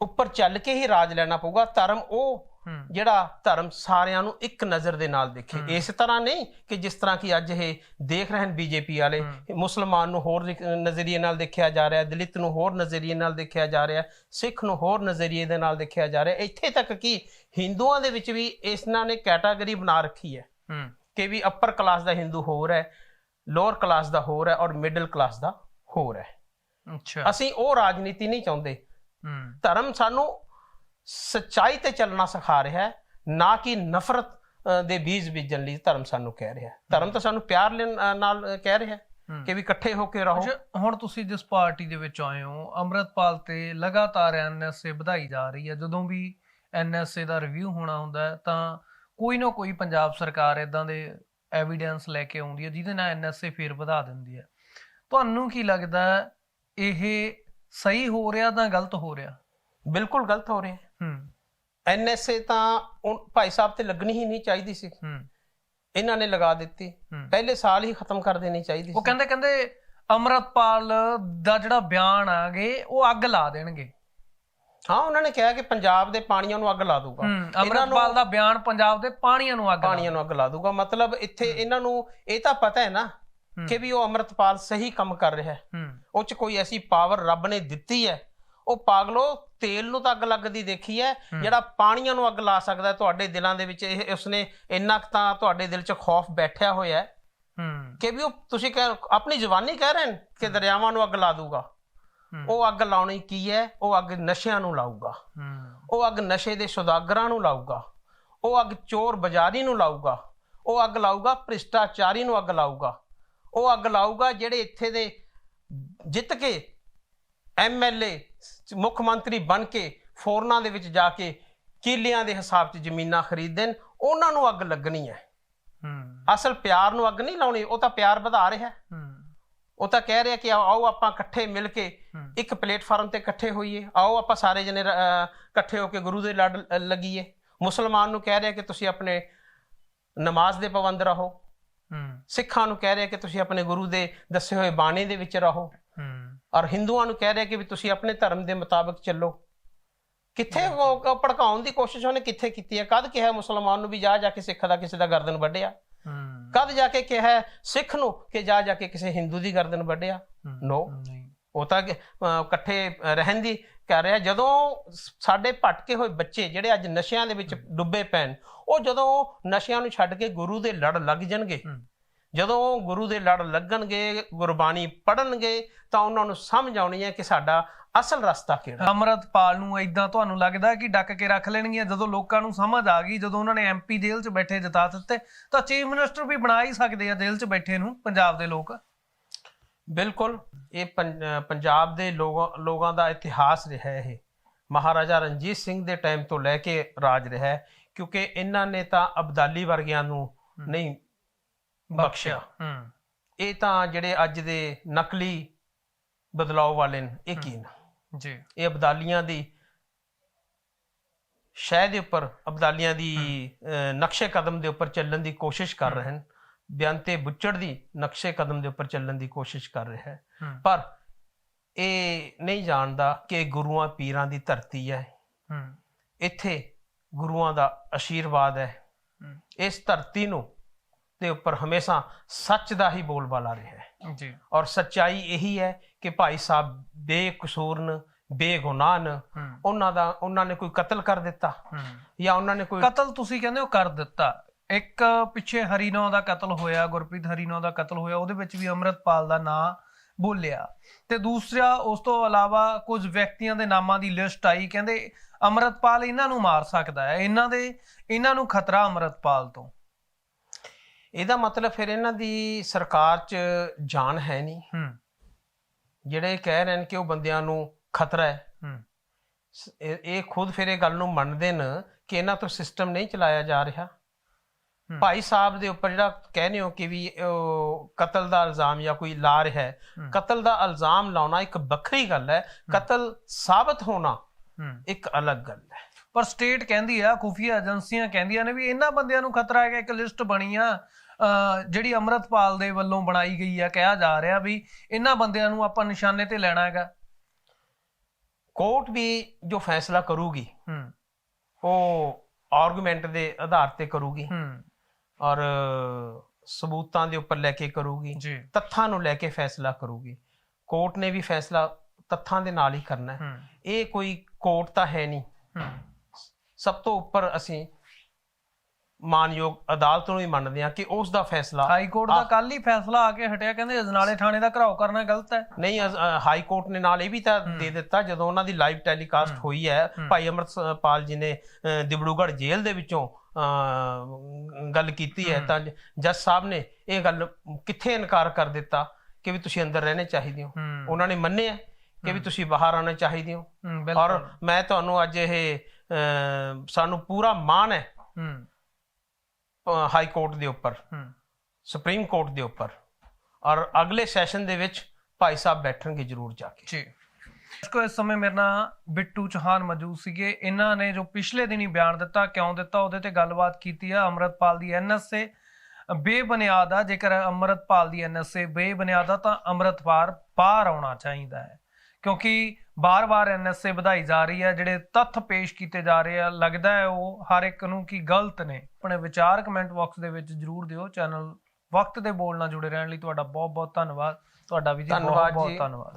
Speaker 1: ਉੱਪਰ ਚੱਲ ਕੇ ਹੀ ਰਾਜ ਲੈਣਾ ਪਊਗਾ। ਧਰਮ ਉਹ ਜਿਹੜਾ ਧਰਮ ਸਾਰਿਆਂ ਨੂੰ ਇੱਕ ਨਜ਼ਰ ਦੇ ਨਾਲ ਦੇਖੇ। ਇਸ ਤਰ੍ਹਾਂ ਨਹੀਂ ਕਿ ਜਿਸ ਤਰ੍ਹਾਂ ਕਿ ਅੱਜ ਇਹ ਦੇਖ ਰਹੇ ਹਨ ਬੀਜੇਪੀ ਵਾਲੇ ਮੁਸਲਮਾਨ ਨੂੰ ਹੋਰ ਨਜ਼ਰੀਏ ਨਾਲ ਦੇਖਿਆ ਜਾ ਰਿਹਾ ਦਲਿਤ ਨੂੰ ਹੋਰ ਨਜ਼ਰੀਏ ਨਾਲ ਦੇਖਿਆ ਜਾ ਰਿਹਾ ਸਿੱਖ ਨੂੰ ਹੋਰ ਨਜ਼ਰੀਏ ਦੇ ਨਾਲ ਦੇਖਿਆ ਜਾ ਰਿਹਾ। ਇੱਥੇ ਤੱਕ ਕਿ ਹਿੰਦੂਆਂ ਦੇ ਵਿੱਚ ਵੀ ਇਸਨਾਂ ਨੇ ਕੈਟਾਗਰੀ ਬਣਾ ਰੱਖੀ ਹੈ ਕਿ ਵੀ ਅਪਰ ਕਲਾਸ ਦਾ ਹਿੰਦੂ ਹੋਰ ਹੈ ਲੋਅਰ ਕਲਾਸ ਦਾ ਹੋਰ ਹੈ ਔਰ ਮਿਡਲ ਕਲਾਸ ਦਾ ਹੋਰ ਹੈ।
Speaker 2: ਅੱਛਾ।
Speaker 1: ਅਸੀਂ ਉਹ ਰਾਜਨੀਤੀ ਨਹੀਂ ਚਾਹੁੰਦੇ। ਧਰਮ ਸਾਨੂੰ ਸੱਚਾਈ ਤੇ ਚੱਲਣਾ ਸਿਖਾ ਰਿਹਾ ਹੈ ਨਾ ਕਿ ਨਫ਼ਰਤ ਦੇ ਬੀਜ ਬੀਜਣ ਲਈ ਧਰਮ ਸਾਨੂੰ ਕਹਿ ਰਿਹਾ ਧਰਮ ਤਾਂ ਸਾਨੂੰ ਪਿਆਰ ਨਾਲ ਕਹਿ ਰਿਹਾ ਕਿ ਵੀ ਇਕੱਠੇ ਹੋ ਕੇ ਰਹੋ।
Speaker 2: ਹੁਣ ਤੁਸੀਂ ਜਿਸ ਪਾਰਟੀ ਦੇ ਵਿੱਚ ਆਏ ਹੋ ਅੰਮ੍ਰਿਤਪਾਲ ਤੇ ਲਗਾਤਾਰ ਐਨਐਸਏ ਵਧਾਈ ਜਾ ਰਹੀ ਹੈ। ਜਦੋਂ ਵੀ ਐਨਐਸਏ ਦਾ ਰਿਵਿਊ ਹੋਣਾ ਹੁੰਦਾ ਹੈ ਤਾਂ ਕੋਈ ਨਾ ਕੋਈ ਪੰਜਾਬ ਸਰਕਾਰ ਇਦਾਂ ਦੇ ਐਵੀਡੈਂਸ ਲੈ ਕੇ ਆਉਂਦੀ ਹੈ ਜਿਹਦੇ ਨਾਲ ਐਨਐਸਏ ਫੇਰ ਵਧਾ ਦਿੰਦੀ ਹੈ। ਤੁਹਾਨੂੰ ਕੀ ਲੱਗਦਾ ਇਹ ਸਹੀ ਹੋ ਰਿਹਾ ਤਾਂ ਗਲਤ ਹੋ ਰਿਹਾ?
Speaker 1: ਬਿਲਕੁਲ ਗਲਤ ਹੋ ਰਿਹਾ ਹੈ। ਐਨਐਸਏ ਤਾਂ ਉਹ ਭਾਈ ਸਾਹਿਬ ਤੇ ਲੱਗਣੀ ਹੀ ਨਹੀਂ ਚਾਹੀਦੀ ਸੀ।
Speaker 2: ਹੂੰ।
Speaker 1: ਇਹਨਾਂ ਨੇ ਲਗਾ ਦਿੱਤੀ। ਪਹਿਲੇ ਸਾਲ ਹੀ ਖਤਮ ਕਰ ਦੇਣੀ ਚਾਹੀਦੀ
Speaker 2: ਉਹ
Speaker 1: ਸੀ।
Speaker 2: ਕਹਿੰਦੇ ਕਹਿੰਦੇ ਅੰਮ੍ਰਿਤਪਾਲ ਦਾ ਜਿਹੜਾ ਬਿਆਨ ਆਗੇ ਉਹ ਅੱਗ ਲਾ ਦੇਣਗੇ।
Speaker 1: ਹਾਂ ਉਹਨਾਂ ਨੇ ਕਿਹਾ ਕਿ ਪੰਜਾਬ ਦੇ ਪਾਣੀਆਂ ਨੂੰ ਅੱਗ ਲਾ ਦੂਗਾ
Speaker 2: ਅੰਮ੍ਰਿਤਪਾਲ ਦਾ ਬਿਆਨ ਪੰਜਾਬ ਦੇ ਪਾਣੀਆਂ ਨੂੰ ਅੱਗ
Speaker 1: ਪਾਣੀਆਂ ਨੂੰ ਅੱਗ ਲਾ ਦੂਗਾ ਮਤਲਬ ਇੱਥੇ ਇਹਨਾਂ ਨੂੰ ਇਹ ਤਾਂ ਪਤਾ ਹੈ ਨਾ ਕਿ ਵੀ ਉਹ ਅੰਮ੍ਰਿਤਪਾਲ ਸਹੀ ਕੰਮ ਕਰ ਰਿਹਾ ਹੂੰ। ਉਹ ਚ ਕੋਈ ਐਸੀ ਪਾਵਰ ਰੱਬ ਨੇ ਦਿੱਤੀ ਹੈ। ਉਹ ਪਾਗਲੋ ਤੇਲ ਨੂੰ ਤਾਂ ਅੱਗ ਲੱਗਦੀ ਦੇਖੀ ਹੈ। ਜਿਹੜਾ ਪਾਣੀਆਂ ਨੂੰ ਅੱਗ ਲਾ ਸਕਦਾ ਤੁਹਾਡੇ ਦਿਲਾਂ ਦੇ ਵਿੱਚ ਇਹ ਉਸਨੇ ਇੰਨਾ ਤਾਂ ਤੁਹਾਡੇ ਦਿਲ 'ਚ ਖੌਫ ਬੈਠਿਆ ਹੋਇਆ ਹੈ। ਕਿ ਵੀ ਉਹ ਤੁਸੀਂ ਕਹਿ ਆਪਣੀ ਜ਼ੁਬਾਨੀ ਕਹਿ ਰਹੇ ਨੇ ਕਿ ਦਰਿਆਵਾਂ ਨੂੰ ਅੱਗ ਲਾ ਦੂਗਾ। ਉਹ ਅੱਗ ਲਾਉਣੀ ਕੀ ਹੈ ਉਹ ਅੱਗ ਨਸ਼ਿਆਂ ਨੂੰ ਲਾਊਗਾ। ਉਹ ਅੱਗ ਨਸ਼ੇ ਦੇ ਸੁਦਾਗਰਾਂ ਨੂੰ ਲਾਊਗਾ। ਉਹ ਅੱਗ ਚੋਰ ਬਾਜ਼ਾਰੀ ਨੂੰ ਲਾਊਗਾ। ਉਹ ਅੱਗ ਲਾਊਗਾ ਭ੍ਰਿਸ਼ਟਾਚਾਰੀ ਨੂੰ ਅੱਗ ਲਾਊਗਾ। ਉਹ ਅੱਗ ਲਾਊਗਾ ਜਿਹੜੇ ਇੱਥੇ ਦੇ ਜਿੱਤ ਕੇ ਐਮਐਲਏ ਮੁੱਖ ਮੰਤਰੀ ਬਣ ਕੇ ਫੋਰਨਾਂ ਦੇ ਵਿੱਚ ਜਾ ਕੇ ਕਿੱਲਿਆਂ ਦੇ ਹਿਸਾਬ 'ਚ ਜ਼ਮੀਨਾਂ ਖਰੀਦਦੇ ਨੇ ਉਹਨਾਂ ਨੂੰ ਅੱਗ ਲੱਗਣੀ ਹੈ।
Speaker 2: ਹੂੰ।
Speaker 1: ਅਸਲ ਪਿਆਰ ਨੂੰ ਅੱਗ ਨਹੀਂ ਲਾਉਣੀ ਉਹ ਤਾਂ ਪਿਆਰ ਵਧਾ ਰਿਹਾ ਹੈ।
Speaker 2: ਹੂੰ।
Speaker 1: ਉਹ ਤਾਂ ਕਹਿ ਰਿਹਾ ਕਿ ਆਓ ਆਪਾਂ ਇਕੱਠੇ ਮਿਲ ਕੇ। ਇੱਕ ਪਲੇਟਫਾਰਮ ਤੇ ਇਕੱਠੇ ਹੋਈਏ। ਆਓ ਆਪਾਂ ਸਾਰੇ ਜਣੇ ਇਕੱਠੇ ਹੋ ਕੇ ਗੁਰੂ ਦੇ ਲੜ ਲੱਗੀਏ। ਮੁਸਲਮਾਨ ਨੂੰ ਕਹਿ ਰਿਹਾ ਕਿ ਤੁਸੀਂ ਆਪਣੇ ਨਮਾਜ਼ ਦੇ ਪਾਬੰਦ ਰਹੋ। ਸਿੱਖਾਂ ਨੂੰ ਕਹਿ ਰਿਹਾ ਕਿ ਤੁਸੀਂ ਆਪਣੇ ਗੁਰੂ ਦੇ ਦੱਸੇ ਹੋਏ ਬਾਣੀ ਦੇ ਵਿੱਚ ਰਹੋ। ਔਰ ਹਿੰਦੂਆਂ ਨੂੰ ਕਹਿ ਰਿਹਾ ਕਿ ਵੀ ਤੁਸੀਂ ਆਪਣੇ ਧਰਮ ਦੇ ਮੁਤਾਬਕ ਚੱਲੋ। ਕਿੱਥੇ ਭੜਕਾਉਣ ਦੀ ਕੋਸ਼ਿਸ਼ ਉਹਨੇ ਕਿੱਥੇ ਕੀਤੀ ਹੈ? ਕਦ ਕਿਹਾ ਮੁਸਲਮਾਨ ਨੂੰ ਵੀ ਜਾ ਜਾ ਕੇ ਸਿੱਖ ਦਾ ਕਿਸੇ ਦਾ ਗਰਦਨ ਵੱਢਿਆ? ਕਦ ਜਾ ਕੇ ਕਿਹਾ ਸਿੱਖ ਨੂੰ ਕਿ ਜਾ ਜਾ ਕੇ ਕਿਸੇ ਹਿੰਦੂ ਦੀ ਗਰਦਨ ਵੱਢਿਆ? ਨੋ। ਉਹ ਤਾਂ ਇਕੱਠੇ ਰਹਿਣ ਦੀ ਕਰ ਰਿਹਾ। ਜਦੋਂ ਸਾਡੇ ਭਟਕੇ ਹੋਏ ਬੱਚੇ ਜਿਹੜੇ ਅੱਜ ਨਸ਼ਿਆਂ ਦੇ ਵਿੱਚ ਡੁੱਬੇ ਪੈਣ ਉਹ ਜਦੋਂ ਨਸ਼ਿਆਂ ਨੂੰ ਛੱਡ ਕੇ ਗੁਰੂ ਦੇ ਲੜ ਲੱਗ ਜਾਣਗੇ। ਜਦੋਂ ਗੁਰੂ ਦੇ ਲੜ ਲੱਗਣਗੇ ਗੁਰਬਾਣੀ ਪੜਨਗੇ ਤਾਂ ਉਹਨਾਂ ਨੂੰ ਸਮਝ ਆਉਣੀ ਹੈ ਕਿ ਸਾਡਾ ਅਸਲ ਰਸਤਾ ਕਿਹੜਾ
Speaker 2: ਅੰਮ੍ਰਿਤਪਾਲ ਨੂੰ ਐਦਾਂ ਤੁਹਾਨੂੰ ਲੱਗਦਾ ਕਿ ਡੱਕ ਕੇ ਰੱਖ ਲੈਣਗੀਆਂ? ਜਦੋਂ ਲੋਕਾਂ ਨੂੰ ਸਮਝ ਆ ਗਈ ਜਦੋਂ ਉਹਨਾਂ ਨੇ ਐਮਪੀ ਜੇਲ੍ਹ 'ਚ ਬੈਠੇ ਜਿਤਾ ਦਿੱਤੇ ਤਾਂ ਚੀਫ ਮਿਨਿਸਟਰ ਵੀ ਬਣਾ ਹੀ ਸਕਦੇ ਆ ਜੇਲ੍ਹ 'ਚ ਬੈਠੇ ਨੂੰ ਪੰਜਾਬ ਦੇ ਲੋਕ।
Speaker 1: ਬਿਲਕੁਲ ਇਹ ਪੰਜਾਬ ਦੇ ਲੋਕਾਂ ਦਾ ਇਤਿਹਾਸ ਰਿਹਾ ਇਹ। ਮਹਾਰਾਜਾ ਰਣਜੀਤ ਸਿੰਘ ਦੇ ਟਾਈਮ ਤੋਂ ਲੈ ਕੇ ਰਾਜ ਰਿਹਾ ਹੈ ਕਿਉਂਕਿ ਇਹਨਾਂ ਨੇ ਤਾਂ ਅਬਦਾਲੀ ਵਰਗਿਆਂ ਨੂੰ ਨਹੀਂ ਬਖਸ਼ਿਆ।
Speaker 2: ਹੂੰ।
Speaker 1: ਇਹ ਤਾਂ ਜਿਹੜੇ ਅੱਜ ਦੇ ਨਕਲੀ ਬਦਲਾਅ ਵਾਲੇ ਨੇ ਇਹ ਕੀ ਨੇ?
Speaker 2: ਜੀ।
Speaker 1: ਇਹ ਅਬਦਾਲੀਆਂ ਦੀ ਸ਼ਹਿ ਦੇ ਉੱਪਰ ਅਬਦਾਲੀਆਂ ਦੀ ਨਕਸ਼ੇ ਕਦਮ ਦੇ ਉੱਪਰ ਚੱਲਣ ਦੀ ਕੋਸ਼ਿਸ਼ ਕਰ ਰਹੇ ਹਨ ਬਿਆੰਤੇ ਬੁੱਚੜ ਦੀ ਨਕਸ਼ੇ ਕਦਮ ਦੇ ਉੱਪਰ ਚੱਲਣ ਦੀ ਕੋਸ਼ਿਸ਼ ਕਰ ਰਿਹਾ ਹੈ। ਪਰ ਇਹ ਨਹੀਂ ਜਾਣਦਾ ਕਿ ਗੁਰੂਆਂ ਪੀਰਾਂ ਦੀ ਧਰਤੀ ਹੈ। ਇੱਥੇ ਗੁਰੂਆਂ ਦਾ ਆਸ਼ੀਰਵਾਦ ਹੈ।
Speaker 2: ਹੂੰ।
Speaker 1: ਇਸ ਧਰਤੀ ਨੂੰ ਦੇ ਉੱਪਰ ਹਮੇਸ਼ਾ ਸੱਚ ਦਾ ਹੀ ਬੋਲਬਾਲਾ ਰਿਹਾ ਹੈ।
Speaker 2: ਜੀ।
Speaker 1: ਔਰ ਸੱਚਾਈ ਇਹੀ ਹੈ ਕਿ ਭਾਈ ਸਾਹਿਬ ਬੇਕਸੂਰ ਨ ਬੇਗੁਨਾਹ ਨ ਉਹਨਾਂ ਦਾ ਉਹਨਾਂ ਨੇ ਕੋਈ ਕਤਲ ਕਰ ਦਿੱਤਾ ਜਾਂ ਉਹਨਾਂ ਨੇ ਕੋਈ
Speaker 2: ਕਤਲ ਤੁਸੀਂ ਕਹਿੰਦੇ ਹੋ ਕਰ ਦਿੱਤਾ। ਇੱਕ ਪਿੱਛੇ ਹਰੀਨੌ ਦਾ ਕਤਲ ਹੋਇਆ ਗੁਰਪ੍ਰੀਤ ਹਰੀਨੌ ਦਾ ਕਤਲ ਹੋਇਆ ਉਹਦੇ ਵਿੱਚ ਵੀ ਅੰਮ੍ਰਿਤਪਾਲ ਦਾ ਨਾਂ ਬੋਲਿਆ। ਤੇ ਦੂਸਰਾ ਉਸ ਤੋਂ ਇਲਾਵਾ ਕੁਝ ਵਿਅਕਤੀਆਂ ਦੇ ਨਾਮਾਂ ਦੀ ਲਿਸਟ ਆਈ ਕਹਿੰਦੇ ਅਮਰਤਪਾਲ ਇਹਨਾਂ ਨੂੰ ਮਾਰ ਸਕਦਾ ਹੈ। ਇਹਨਾਂ ਦੇ ਇਹਨਾਂ ਨੂੰ ਖਤਰਾ ਅਮਰਤਪਾਲ ਤੋਂ।
Speaker 1: ਇਹਦਾ ਮਤਲਬ ਫਿਰ ਇਹਨਾਂ ਦੀ ਸਰਕਾਰ 'ਚ ਜਾਨ ਹੈ ਨਹੀਂ।
Speaker 2: ਹੂੰ।
Speaker 1: ਜਿਹੜੇ ਕਹਿ ਰਹੇ ਨੇ ਕਿ ਉਹ ਬੰਦਿਆਂ ਨੂੰ ਖਤਰਾ ਹੈ।
Speaker 2: ਹੂੰ।
Speaker 1: ਇਹ ਖੁਦ ਫਿਰ ਇਹ ਗੱਲ ਨੂੰ ਮੰਨਦੇ ਨੇ ਕਿ ਇਹਨਾਂ ਤੋਂ ਸਿਸਟਮ ਨਹੀਂ ਚਲਾਇਆ ਜਾ ਰਿਹਾ। ਭਾਈ ਸਾਹਿਬ ਦੇ ਉੱਪਰ ਜਿਹੜਾ ਕਹਿੰਦੇ ਹੋ ਕਿ ਵੀ ਉਹ ਕਤਲ ਦਾ ਇਲਜ਼ਾਮ ਜਾਂ ਕੋਈ ਲਾ ਰਿਹਾ ਹੈ ਕਤਲ ਦਾ ਇਲਜ਼ਾਮ ਲਾਉਣਾ ਇੱਕ ਵੱਖਰੀ ਗੱਲ ਹੈ। ਕਤਲ ਸਾਬਤ ਹੋਣਾ ਇੱਕ ਅਲੱਗ ਗੱਲ ਹੈ।
Speaker 2: ਪਰ ਸਟੇਟ ਕਹਿੰਦੀ ਆ ਖੁਫੀਆ ਏਜੰਸੀਆਂ ਕਹਿੰਦੀਆਂ ਨੇ ਵੀ ਇਹਨਾਂ ਬੰਦਿਆਂ ਨੂੰ ਖਤਰਾ ਹੈਗਾ ਇੱਕ ਲਿਸਟ ਬਣੀ ਆ ਜਿਹੜੀ ਅਮਰਤਪਾਲ ਦੇ ਵੱਲੋਂ ਬਣਾਈ ਗਈ ਆ ਕਿਹਾ ਜਾ ਰਿਹਾ ਵੀ ਇਹਨਾਂ ਬੰਦਿਆਂ ਨੂੰ ਆਪਾਂ ਨਿਸ਼ਾਨੇ ਤੇ ਲੈਣਾ ਹੈਗਾ।
Speaker 1: ਕੋਰਟ ਵੀ ਜੋ ਫੈਸਲਾ ਕਰੂਗੀ
Speaker 2: ਹੂੰ।
Speaker 1: ਉਹ ਆਰਗੂਮੈਂਟ ਦੇ ਆਧਾਰ ਤੇ ਕਰੂਗੀ।
Speaker 2: ਹੂੰ।
Speaker 1: ਔਰ ਸਬੂਤਾਂ ਦੇ ਉੱਪਰ ਲੈ ਕੇ ਕਰੂਗੀ। ਤੱਥਾਂ ਨੂੰ ਲੈ ਕੇ ਫੈਸਲਾ ਕਰੂਗੀ। ਕੋਰਟ ਨੇ ਵੀ ਫੈਸਲਾ ਤੱਥਾਂ ਦੇ ਨਾਲ ਹੀ ਕਰਨਾ ਹੈ। ਇਹ ਕੋਈ ਕੋਰਟ ਤਾਂ ਹੈ ਨਹੀਂ। ਸਭ ਤੋਂ ਉੱਪਰ ਅਸੀਂ ਮਾਨਯੋਗ ਅਦਾਲਤ ਨੂੰ ਹੀ ਮੰਨਦੇ ਹਾਂ ਕਿ ਉਸ ਦਾ ਫੈਸਲਾ
Speaker 2: ਹਾਈ ਕੋਰਟ ਦਾ ਕੱਲ ਹੀ ਫੈਸਲਾ ਆ ਕੇ ਹਟਿਆ ਕਹਿੰਦੇ ਅਜਨਾਲੇ ਥਾਣੇ ਦਾ ਘਰਾਓ ਕਰਨਾ ਗਲਤ ਹੈ।
Speaker 1: ਨਹੀਂ ਹਾਈ ਕੋਰਟ ਨੇ ਨਾਲ ਇਹ ਵੀ ਤਾਂ ਦੇ ਦਿੱਤਾ ਜਦੋਂ ਉਹਨਾਂ ਦੀ ਲਾਈਵ ਟੈਲੀਕਾਸਟ ਹੋਈ ਹੈ ਭਾਈ ਅਮਰਤਪਾਲ ਜੀ ਨੇ ਅ, ਦਿਬੜੂਗੜ੍ਹ ਜੇਲ੍ਹ ਦੇ ਵਿੱਚੋਂ ਗੱਲ ਕੀਤੀ ਹੈ ਤਾਂ ਜੱਜ ਸਾਹਿਬ ਨੇ ਇਹ ਗੱਲ ਕਿੱਥੇ ਇਨਕਾਰ ਕਰ ਦਿੱਤਾ ਕਿ ਵੀ ਤੁਸੀਂ ਅੰਦਰ ਰਹਿਣੇ ਚਾਹੀਦੇ ਹੋ? ਉਹਨਾਂ ਨੇ ਮੰਨਿਆ ਕਿ ਵੀ ਤੁਸੀਂ ਬਾਹਰ ਆਉਣਾ ਚਾਹੀਦੇ ਹੋ? ਔਰ ਮੈਂ ਤੁਹਾਨੂੰ ਅੱਜ ਇਹ ਸਾਨੂੰ ਪੂਰਾ ਮਾਣ ਹੈ।
Speaker 2: ਹੂੰ।
Speaker 1: ਹਾਈ ਕੋਰਟ ਦੇ ਉੱਪਰ।
Speaker 2: ਹੂੰ।
Speaker 1: ਸੁਪਰੀਮ ਕੋਰਟ ਦੇ ਉੱਪਰ। ਔਰ ਅਗਲੇ ਸੈਸ਼ਨ ਦੇ ਵਿੱਚ ਭਾਈ ਸਾਹਿਬ ਬੈਠਣਗੇ ਜ਼ਰੂਰ ਜਾ ਕੇ।
Speaker 2: ਜੀ। ਕੋ ਇਸ ਸਮੇਂ ਮੇਰੇ ਨਾਲ ਬਿੱਟੂ ਚੌਹਾਨ ਮੌਜੂਦ ਸੀਗੇ। ਇਹਨਾਂ ਨੇ ਜੋ ਪਿਛਲੇ ਦਿਨੀ ਬਿਆਨ ਦਿੱਤਾ ਕਿਉਂ ਦਿੱਤਾ ਉਹਦੇ ਤੇ ਗੱਲਬਾਤ ਕੀਤੀ ਆ ਅਮਰਤਪਾਲ ਦੀ ਐਨਐਸਏ। ਬੇਬੁਨਿਆਦ ਆ ਜੇਕਰ ਅਮਰਤਪਾਲ ਦੀ ਐਨਐਸਏ ਬੇਬੁਨਿਆਦ ਆ ਤਾਂ ਅਮਰਤਪਾਲ ਬਾਹਰ ਆਉਣਾ ਚਾਹੀਦਾ ਹੈ। ਕਿਉਂਕਿ ਬਾਰ-ਬਾਰ ਐਨਐਸਏ ਵਧਾਈ ਜਾ ਰਹੀ ਹੈ ਜਿਹੜੇ ਤੱਥ ਪੇਸ਼ ਕੀਤੇ ਜਾ ਰਹੇ ਆ ਲੱਗਦਾ ਹੈ ਉਹ ਹਰ ਇੱਕ ਨੂੰ ਕੀ ਗਲਤ ਨੇ। ਆਪਣੇ ਵਿਚਾਰ ਕਮੈਂਟ ਬਾਕਸ ਦੇ ਵਿੱਚ ਜਰੂਰ ਦਿਓ ਚੈਨਲ ਵਕਤ ਦੇ ਬੋਲ ਨਾਲ ਜੁੜੇ ਰਹਿਣ ਲਈ ਤੁਹਾਡਾ ਬਹੁਤ-ਬਹੁਤ ਧੰਨਵਾਦ। ਤੁਹਾਡਾ ਵੀ ਜੀ
Speaker 1: ਧੰਨਵਾਦ
Speaker 2: ਬਹੁਤ-ਬਹੁਤ ਧੰਨਵਾਦ।